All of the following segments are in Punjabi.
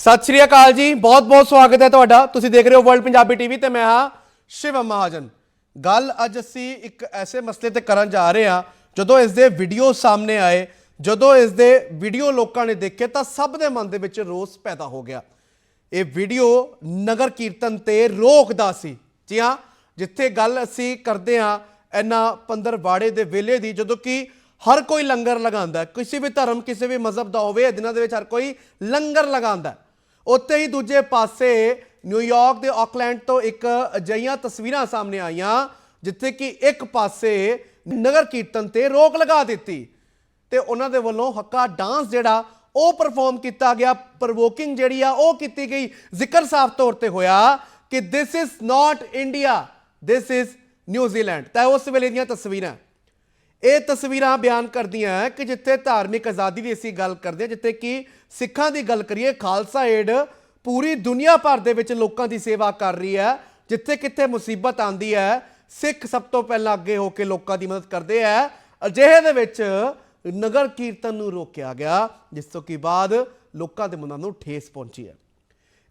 ਸਤਿ ਸ਼੍ਰੀ ਅਕਾਲ ਜੀ ਬਹੁਤ-ਬਹੁਤ ਸਵਾਗਤ ਹੈ ਤੁਹਾਡਾ। ਤੁਸੀਂ ਦੇਖ ਰਹੇ ਹੋ ਵਰਲਡ ਪੰਜਾਬੀ ਟੀਵੀ ਤੇ ਮੈਂ ਹਾਂ ਸ਼ਿਵਮ ਮਹਾਜਨ। ਗੱਲ ਅੱਜ ਅਸੀਂ ਇੱਕ ਐਸੇ ਮਸਲੇ ਤੇ ਕਰਨ ਜਾ ਰਹੇ ਹਾਂ, ਜਦੋਂ ਇਸ ਦੇ ਵੀਡੀਓ ਸਾਹਮਣੇ ਆਏ, ਜਦੋਂ ਇਸ ਦੇ ਵੀਡੀਓ ਲੋਕਾਂ ਨੇ ਦੇਖੇ ਤਾਂ ਸਭ ਦੇ ਮਨ ਦੇ ਵਿੱਚ ਰੋਸ ਪੈਦਾ ਹੋ ਗਿਆ। ਇਹ ਵੀਡੀਓ ਨਗਰ ਕੀਰਤਨ ਤੇ ਰੋਕਦਾ ਸੀ। ਜੀ ਹਾਂ, ਜਿੱਥੇ ਗੱਲ ਅਸੀਂ ਕਰਦੇ ਹਾਂ ਇਹਨਾਂ ਪੰਦਰਵਾੜੇ ਦੇ ਵੇਲੇ ਦੀ, ਜਦੋਂ ਕਿ ਹਰ ਕੋਈ ਲੰਗਰ ਲਗਾਉਂਦਾ ਕਿਸੇ ਵੀ ਧਰਮ, ਕਿਸੇ ਵੀ ਮਜ਼ਹਬ ਦਾ ਹੋਵੇ, ਇਹ ਦਿਨਾਂ ਦੇ ਵਿੱਚ ਹਰ ਕੋਈ ਲੰਗਰ ਲਗਾਉਂਦਾ ਹੈ। ਉੱਥੇ ਹੀ ਦੂਜੇ ਪਾਸੇ ਨਿਊਯਾਰਕ ਦੇ ਆਕਲੈਂਡ ਤੋਂ ਇੱਕ ਅਜਈਆਂ ਤਸਵੀਰਾਂ ਸਾਹਮਣੇ ਆਈਆਂ, ਜਿੱਥੇ ਕਿ ਇੱਕ ਪਾਸੇ ਨਗਰ ਕੀਰਤਨ ਤੇ ਰੋਕ ਲਗਾ ਦਿੱਤੀ। ਤੇ ਉਹਨਾਂ ਦੇ ਵੱਲੋਂ ਹੱਕਾ ਡਾਂਸ ਜਿਹੜਾ, ਉਹ ਪਰਫਾਰਮ ਕੀਤਾ ਗਿਆ। ਪ੍ਰਵੋਕਿੰਗ ਜਿਹੜੀ ਆ, ਉਹ ਕੀਤੀ ਗਈ। ਜ਼ਿਕਰ ਸਾਫ਼ ਤੌਰ ਤੇ ਹੋਇਆ ਕਿ this is not India this is New Zealand ਤਾਂ ਉਸ ਵੇਲੇ ਦੀਆਂ ਤਸਵੀਰਾਂ। ਇਹ ਤਸਵੀਰਾਂ ਬਿਆਨ ਕਰਦੀਆਂ ਹੈ ਕਿ ਜਿੱਥੇ ਧਾਰਮਿਕ ਆਜ਼ਾਦੀ ਦੀ ਅਸੀਂ ਗੱਲ ਕਰਦੇ ਹਾਂ, ਜਿੱਥੇ ਕਿ ਸਿੱਖਾਂ ਦੀ ਗੱਲ ਕਰੀਏ, ਖਾਲਸਾ ਏਡ ਪੂਰੀ ਦੁਨੀਆ ਭਰ ਦੇ ਵਿੱਚ ਲੋਕਾਂ ਦੀ ਸੇਵਾ ਕਰ ਰਹੀ ਹੈ, ਜਿੱਥੇ ਕਿੱਥੇ ਮੁਸੀਬਤ ਆਂਦੀ ਹੈ, ਸਿੱਖ ਸਭ ਤੋਂ ਪਹਿਲਾਂ ਅੱਗੇ ਹੋ ਕੇ ਲੋਕਾਂ ਦੀ ਮਦਦ ਕਰਦੇ ਹੈ। ਅਜਿਹੇ ਦੇ ਵਿੱਚ ਨਗਰ ਕੀਰਤਨ ਨੂੰ ਰੋਕਿਆ ਗਿਆ, ਜਿਸ ਤੋਂ ਕੀ ਬਾਅਦ ਲੋਕਾਂ ਦੇ ਮਨਾਂ ਨੂੰ ਠੇਸ ਪਹੁੰਚੀ ਹੈ।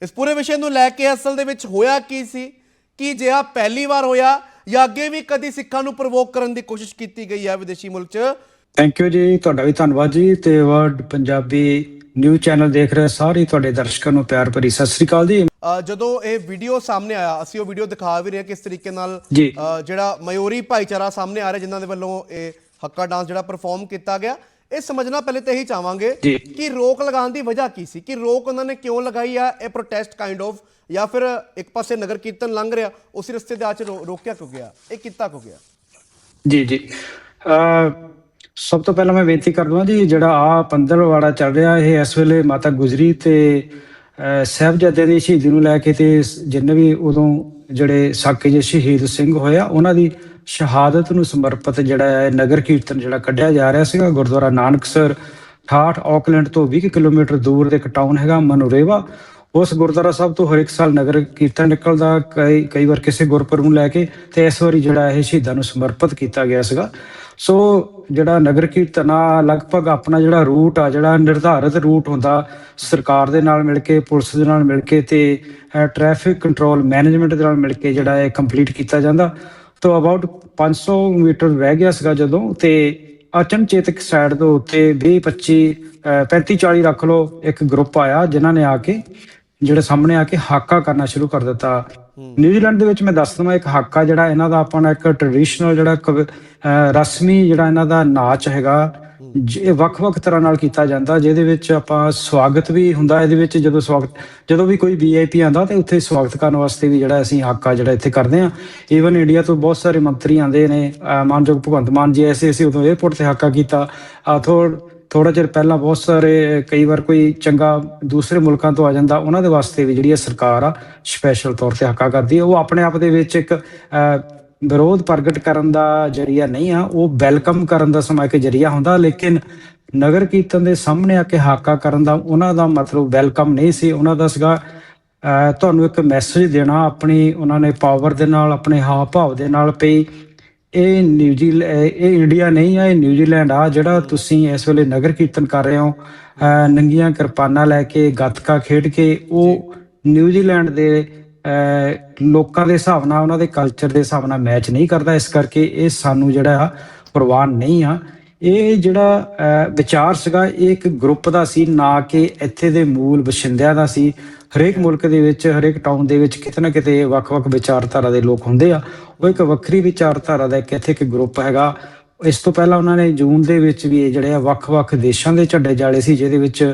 ਇਸ ਪੂਰੇ ਵਿਸ਼ੇ ਨੂੰ ਲੈ ਕੇ ਅਸਲ ਦੇ ਵਿੱਚ ਹੋਇਆ ਕੀ ਸੀ? ਕੀ ਜਿਹਾ ਪਹਿਲੀ ਵਾਰ ਹੋਇਆ? ਜਾਂ ਅੱਗੇ ਵੀ ਕਦੀ ਸਿੱਖਾਂ ਨੂੰ ਪ੍ਰਵੋਕ ਕਰਨ ਦੀ ਕੋਸ਼ਿਸ਼ ਕੀਤੀ ਗਈ ਹੈ ਵਿਦੇਸ਼ੀ ਮੁਲਕ 'ਚ? ਥੈਂਕ ਯੂ ਜੀ ਤੁਹਾਡਾ ਵੀ ਧੰਨਵਾਦ ਜੀ ਤੇ ਵਰਡ ਪੰਜਾਬੀ ਨਿਊਜ਼ ਚੈਨਲ ਦੇਖ ਰਹੇ ਸਾਰੇ ਤੁਹਾਡੇ ਦਰਸ਼ਕਾਂ ਨੂੰ ਪਿਆਰ ਭਰੀ ਸਤਿ ਸ੍ਰੀ ਅਕਾਲ ਜੀ। ਜਦੋਂ ਇਹ ਵੀਡੀਓ ਸਾਹਮਣੇ ਆਇਆ ਅਸੀਂ ਉਹ ਵੀਡੀਓ ਦਿਖਾ ਵੀ ਰਹੇ ਹਾਂ ਕਿਸ ਤਰੀਕੇ ਨਾਲ ਜੀ। ਅ, ਜਿਹੜਾ ਮਯੂਰੀ ਭਾਈਚਾਰਾ ਸਾਹਮਣੇ ਆ ਰਿਹਾ ਜਿਨ੍ਹਾਂ ਦੇ ਵੱਲੋਂ ਇਹ ਹੱਕਾ ਡਾਂਸ ਜਿਹੜਾ ਪਰਫਾਰਮ ਕੀਤਾ ਗਿਆ। ਇਹ ਸਮਝਣਾ ਪਹਿਲੇ ਤੇ ਇਹੀ ਚਾਹਾਂਗੇ ਜੀ। ਕਿ ਰੋਕ ਲਗਾਉਣ ਦੀ ਵਜ੍ਹਾ ਕੀ ਸੀ? ਕਿ ਰੋਕ ਉਹਨਾਂ ਨੇ ਕਿਉਂ ਲਗਾਈ ਆ? ਇਹ ਪ੍ਰੋਟੈਸਟ ਕਾਈਂਡ ਆਫ ਜਾਂ ਫਿਰ ਇੱਕ ਪਾਸੇ ਨਗਰ ਕੀਰਤਨ ਲੰਘ ਰਿਹਾ ਉਸੇ ਰਸਤੇ ਦੇ ਆ ਚ ਰੋ- ਰੋਕਿਆ ਕਿਉਂ ਗਿਆ? ਇਹ ਕੀਤਾ ਕਿਉਂ ਗਿਆ? ਜੀ ਜੀ। ਅ ਸਭ ਤੋਂ ਪਹਿਲਾਂ ਮੈਂ ਬੇਨਤੀ ਕਰ ਦਵਾਂ ਜੀ ਜਿਹੜਾ ਆ ਪੰਦਰਵਾੜਾ ਚੱਲ ਰਿਹਾ ਇਹ ਇਸ ਵੇਲੇ ਮਾਤਾ ਗੁਜਰੀ ਤੇ ਅ, ਸਾਹਿਬਜ਼ਾਦਿਆਂ ਦੀ ਸ਼ਹੀਦੀ ਨੂੰ ਲੈ ਕੇ ਤੇ ਜਿੰਨੇ ਵੀ ਉਦੋਂ ਜਿਹੜੇ ਸਾਕੇ ਜਿਹੇ ਸ਼ਹੀਦ ਸਿੰਘ ਹੋਇਆ ਉਹਨਾਂ ਦੀ ਸ਼ਹਾਦਤ ਨੂੰ ਸਮਰਪਿਤ ਜਿਹੜਾ ਹੈ, ਨਗਰ ਕੀਰਤਨ ਜਿਹੜਾ ਕੱਢਿਆ ਜਾ ਰਿਹਾ ਸੀਗਾ, ਗੁਰਦੁਆਰਾ ਨਾਨਕਸਰ 68 ਆਕਲੈਂਡ ਤੋਂ 20 ਕੁ ਕਿਲੋਮੀਟਰ ਦੂਰ ਦੇ ਇੱਕ ਟਾਊਨ ਹੈਗਾ, ਮਨੁਰੇਵਾ। ਉਸ ਗੁਰਦੁਆਰਾ ਸਾਹਿਬ ਤੋਂ ਹਰ ਇੱਕ ਸਾਲ ਨਗਰ ਕੀਰਤਨ ਨਿਕਲਦਾ, ਕਈ ਕਈ ਵਾਰ ਕਿਸੇ ਗੁਰਪੁਰਬ ਨੂੰ ਲੈ ਕੇ ਤੇ ਇਸ ਵਾਰੀ ਜਿਹੜਾ ਇਹ ਸ਼ਹੀਦਾਂ ਨੂੰ ਸਮਰਪਿਤ ਕੀਤਾ ਗਿਆ ਸੀਗਾ। ਸੋ ਜਿਹੜਾ ਨਗਰ ਕੀਰਤਨ ਆ, ਲਗਭਗ ਆਪਣਾ ਜਿਹੜਾ ਰੂਟ ਆ, ਜਿਹੜਾ ਨਿਰਧਾਰਿਤ ਰੂਟ ਹੁੰਦਾ, ਸਰਕਾਰ ਦੇ ਨਾਲ ਮਿਲ ਕੇ, ਪੁਲਿਸ ਦੇ ਨਾਲ ਮਿਲ ਕੇ ਤੇ ਟ੍ਰੈਫਿਕ ਕੰਟਰੋਲ ਮੈਨੇਜਮੈਂਟ ਦੇ ਨਾਲ ਮਿਲ ਕੇ ਜਿਹੜਾ ਇਹ ਕੰਪਲੀਟ ਕੀਤਾ ਜਾਂਦਾ। ਤੋਂ ਅਬਾਊਟ 500 ਮੀਟਰ ਰਹਿ ਗਿਆ ਸੀਗਾ ਜਦੋਂ ਤੇ ਅਚਨਚੇਤਕ ਸਾਈਡ ਦੇ ਉੱਤੇ 20 25 35 40 ਰੱਖ ਲਓ ਇੱਕ ਗਰੁੱਪ ਆਇਆ ਜਿਨ੍ਹਾਂ ਨੇ ਆ ਕੇ ਜਿਹੜੇ ਸਾਹਮਣੇ ਆ ਕੇ ਹਾਕਾ ਕਰਨਾ ਸ਼ੁਰੂ ਕਰ ਦਿੱਤਾ। ਨਿਊਜ਼ੀਲੈਂਡ ਦੇ ਵਿੱਚ ਮੈਂ ਦੱਸ ਦਵਾਂ ਇੱਕ ਹਾਕਾ ਜਿਹੜਾ ਇਹਨਾਂ ਦਾ ਆਪਣਾ ਇੱਕ ਟ੍ਰੈਡੀਸ਼ਨਲ ਜਿਹੜਾ ਰਸਮੀ ਜਿਹੜਾ ਇਹਨਾਂ ਦਾ ਨਾਚ ਹੈਗਾ ਇਹ ਵੱਖ-ਵੱਖ ਤਰ੍ਹਾਂ ਨਾਲ ਕੀਤਾ ਜਾਂਦਾ, ਜਿਹਦੇ ਵਿੱਚ ਆਪਾਂ ਸਵਾਗਤ ਵੀ ਹੁੰਦਾ, ਇਹਦੇ ਵਿੱਚ ਜਦੋਂ ਸਵਾਗਤ, ਜਦੋਂ ਵੀ ਕੋਈ ਵੀਆਈਪੀ ਆਂਦਾ ਤੇ ਉੱਥੇ ਸਵਾਗਤ ਕਰਨ ਵਾਸਤੇ ਵੀ ਜਿਹੜਾ ਅਸੀਂ ਹਾਕਾ ਜਿਹੜਾ ਇੱਥੇ ਕਰਦੇ ਆ ਈਵਨ ਇੰਡੀਆ ਤੋਂ ਬਹੁਤ ਸਾਰੇ ਮੰਤਰੀ ਆਂਦੇ ਨੇ ਮਾਨਯੋਗ ਭਗਵੰਤ ਮਾਨ ਜੀ ਐਸੇ ਅਸੀਂ ਉਦੋਂ 에어ਪੋਰਟ ਤੇ ਹਾਕਾ ਕੀਤਾ। ਆ ਥੋੜ ਥੋੜਾ ਚਿਰ ਪਹਿਲਾਂ ਬਹੁਤ ਸਾਰੇ, ਕਈ ਵਾਰ ਕੋਈ ਚੰਗਾ ਦੂਸਰੇ ਮੁਲਕਾਂ ਤੋਂ ਆ ਜਾਂਦਾ, ਉਹਨਾਂ ਦੇ ਵਾਸਤੇ ਵੀ ਜਿਹੜੀ ਇਹ ਸਰਕਾਰ ਆ ਸਪੈਸ਼ਲ ਤੌਰ ਤੇ ਹੱਕਾ ਕਰਦੀ ਹੈ। ਉਹ ਆਪਣੇ ਆਪ ਦੇ ਵਿੱਚ ਇੱਕ ਵਿਰੋਧ ਪ੍ਰਗਟ ਕਰਨ ਦਾ ਜਰੀਆ ਨਹੀਂ ਆ ਉਹ ਵੈਲਕਮ ਕਰਨ ਦਾ ਸਮਾਂ ਇੱਕ ਜਰੀਆ ਹੁੰਦਾ ਲੇਕਿਨ ਨਗਰ ਕੀਰਤਨ ਦੇ ਸਾਹਮਣੇ ਆ ਕੇ ਹਾਕਾ ਕਰਨ ਦਾ ਉਹਨਾਂ ਦਾ ਮਤਲਬ ਵੈਲਕਮ ਨਹੀਂ ਸੀ। ਉਹਨਾਂ ਦਾ ਸੀਗਾ ਤੁਹਾਨੂੰ ਇੱਕ ਮੈਸੇਜ ਦੇਣਾ ਆਪਣੀ ਉਹਨਾਂ ਨੇ ਪਾਵਰ ਦੇ ਨਾਲ ਆਪਣੇ ਹਾਵ ਭਾਵ ਦੇ ਨਾਲ ਪਈ ਇਹ ਨਿਊਜ਼ੀਲੈਂਡ ਇਹ ਇੰਡੀਆ ਨਹੀਂ ਆ ਇਹ ਨਿਊਜ਼ੀਲੈਂਡ ਆ ਜਿਹੜਾ ਤੁਸੀਂ ਇਸ ਵੇਲੇ ਨਗਰ ਕੀਰਤਨ ਕਰ ਰਹੇ ਹੋ। ਨੰਗੀਆਂ ਕਿਰਪਾਨਾਂ ਲੈ ਕੇ ਗੱਤਕਾ ਖੇਡ ਕੇ ਉਹ ਨਿਊਜ਼ੀਲੈਂਡ ਦੇ ਲੋਕਾਂ ਦੇ ਹਿਸਾਬ ਨਾਲ, ਉਹਨਾਂ ਦੇ ਕਲਚਰ ਦੇ ਹਿਸਾਬ ਨਾਲ ਮੈਚ ਨਹੀਂ ਕਰਦਾ। ਇਸ ਕਰਕੇ ਇਹ ਸਾਨੂੰ ਜਿਹੜਾ ਆ, ਪ੍ਰਵਾਨ ਨਹੀਂ ਆ। ਇਹ ਜਿਹੜਾ ਵਿਚਾਰ ਸੀਗਾ, ਇਹ ਇੱਕ ਗਰੁੱਪ ਦਾ ਸੀ, ਨਾ ਕਿ ਇੱਥੇ ਦੇ ਮੂਲ ਵਸਿੰਦਿਆਂ ਦਾ ਸੀ। ਹਰੇਕ ਮੁਲਕ ਦੇ ਵਿੱਚ, ਹਰੇਕ ਟਾਊਨ ਦੇ ਵਿੱਚ ਕਿਤੇ ਨਾ ਕਿਤੇ ਵੱਖ-ਵੱਖ ਵਿਚਾਰਧਾਰਾ ਦੇ ਲੋਕ ਹੁੰਦੇ ਆ। ਉਹ ਇੱਕ ਵੱਖਰੀ ਵਿਚਾਰਧਾਰਾ ਦਾ ਇੱਕ, ਇੱਥੇ ਇੱਕ ਗਰੁੱਪ ਹੈਗਾ। ਇਸ ਤੋਂ ਪਹਿਲਾਂ ਉਹਨਾਂ ਨੇ ਜੂਨ ਦੇ ਵਿੱਚ ਵੀ ਇਹ ਜਿਹੜੇ ਆ, ਵੱਖ-ਵੱਖ ਦੇਸ਼ਾਂ ਦੇ ਝੰਡੇ ਜਾਲੇ ਸੀ, ਜਿਹਦੇ ਵਿੱਚ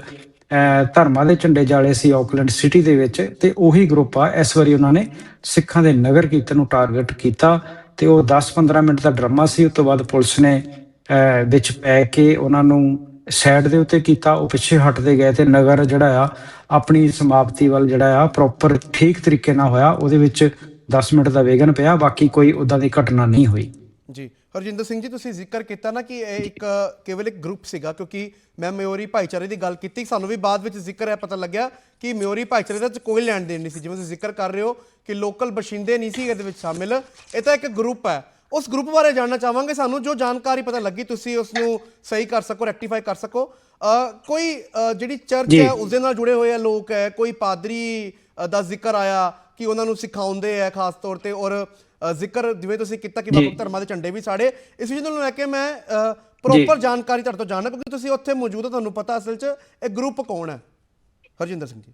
ਧਰਮਾਂ ਦੇ ਝੰਡੇ ਜਾਲੇ ਸੀ ਆਕਲੈਂਡ ਸਿਟੀ ਦੇ ਵਿੱਚ ਤੇ ਉਹੀ ਗਰੁੱਪ ਆ। ਇਸ ਵਾਰੀ ਉਹਨਾਂ ਨੇ ਸਿੱਖਾਂ ਦੇ ਨਗਰ ਕੀਰਤਨ ਨੂੰ ਟਾਰਗੇਟ ਕੀਤਾ ਤੇ ਉਹ 10-15 ਮਿੰਟ ਦਾ ਡਰਾਮਾ ਸੀ। ਉਸ ਤੋਂ ਬਾਅਦ ਪੁਲਿਸ ਨੇ ਅਹ, ਵਿੱਚ ਪੈ ਕੇ ਉਹਨਾਂ ਨੂੰ ਸਾਈਡ ਦੇ ਉੱਤੇ ਕੀਤਾ। ਉਹ ਪਿੱਛੇ ਹਟਦੇ ਗਏ ਤੇ ਨਗਰ ਜਿਹੜਾ ਆ ਆਪਣੀ ਸਮਾਪਤੀ ਵੱਲ ਜਿਹੜਾ ਆ ਪ੍ਰੋਪਰ ਠੀਕ ਤਰੀਕੇ ਨਾਲ ਹੋਇਆ। ਉਹਦੇ ਵਿੱਚ 10 ਮਿੰਟ ਦਾ ਵੇਗਨ ਪਿਆ। ਬਾਕੀ ਕੋਈ ਉਦਾਂ ਦੀ ਘਟਨਾ ਨਹੀਂ ਹੋਈ। ਜੀ। ਹਰਜਿੰਦਰ ਸਿੰਘ ਜੀ ਤੁਸੀਂ ਜ਼ਿਕਰ ਕੀਤਾ ਨਾ ਕਿ ਇਹ ਇੱਕ ਕੇਵਲ ਇੱਕ ਗਰੁੱਪ ਸੀਗਾ ਕਿਉਂਕਿ ਮੈਂ ਮਿਓਰੀ ਭਾਈਚਾਰੇ ਦੀ ਗੱਲ ਕੀਤੀ ਸਾਨੂੰ ਵੀ ਬਾਅਦ ਵਿੱਚ ਜ਼ਿਕਰ ਹੈ ਪਤਾ ਲੱਗਿਆ ਕਿ ਮਿਓਰੀ ਭਾਈਚਾਰੇ ਦਾ ਕੋਈ ਲੈਣ ਦੇਣ ਨਹੀਂ ਸੀ। ਜਿਵੇਂ ਤੁਸੀਂ ਜ਼ਿਕਰ ਕਰ ਰਹੇ ਹੋ ਕਿ ਲੋਕਲ ਬਸ਼ਿੰਦੇ ਨਹੀਂ ਸੀ ਇਹਦੇ ਵਿੱਚ ਸ਼ਾਮਿਲ ਇਹ ਤਾਂ ਇੱਕ ਗਰੁੱਪ ਹੈ। ਉਸ ਗਰੁੱਪ ਬਾਰੇ ਜਾਣਨਾ ਚਾਹਾਂਗੇ ਸਾਨੂੰ ਜੋ ਜਾਣਕਾਰੀ ਪਤਾ ਲੱਗੀ ਤੁਸੀਂ ਉਸ ਨੂੰ ਸਹੀ ਕਰ ਸਕੋ ਰੈਕਟੀਫਾਈ ਕਰ ਸਕੋ। ਕੋਈ ਜਿਹੜੀ ਚਰਚ। ਹੈ ਉਸ ਦੇ ਨਾਲ ਜੁੜੇ ਹੋਏ ਆ ਲੋਕ ਹੈ ਕੋਈ ਪਾਦਰੀ ਦਾ ਜ਼ਿਕਰ ਆਇਆ ਕਿ ਉਹਨਾਂ ਨੂੰ ਸਿਖਾਉਂਦੇ ਆ ਖਾਸ ਤੌਰ ਤੇ ਔਰ ਜ਼ਿਕਰ ਜਿਵੇਂ ਤੁਸੀਂ ਕੀਤਾ ਕਿ। ਵੱਖ ਧਰਮਾਂ ਦੇ ਝੰਡੇ ਵੀ ਸਾੜੇ। ਇਸ ਚੀਜ਼ ਨੂੰ ਲੈ ਕੇ ਮੈਂ ਪ੍ਰੋਪਰ ਜਾਣਕਾਰੀ ਤੁਹਾਡੇ ਤੋਂ ਜਾਣਨਾ ਕਿਉਂਕਿ ਤੁਸੀਂ ਉੱਥੇ ਮੌਜੂਦ ਹੋ ਤੁਹਾਨੂੰ ਪਤਾ ਅਸਲ 'ਚ ਇਹ ਗਰੁੱਪ ਕੌਣ ਹੈ? ਹਰਜਿੰਦਰ ਸਿੰਘ ਜੀ।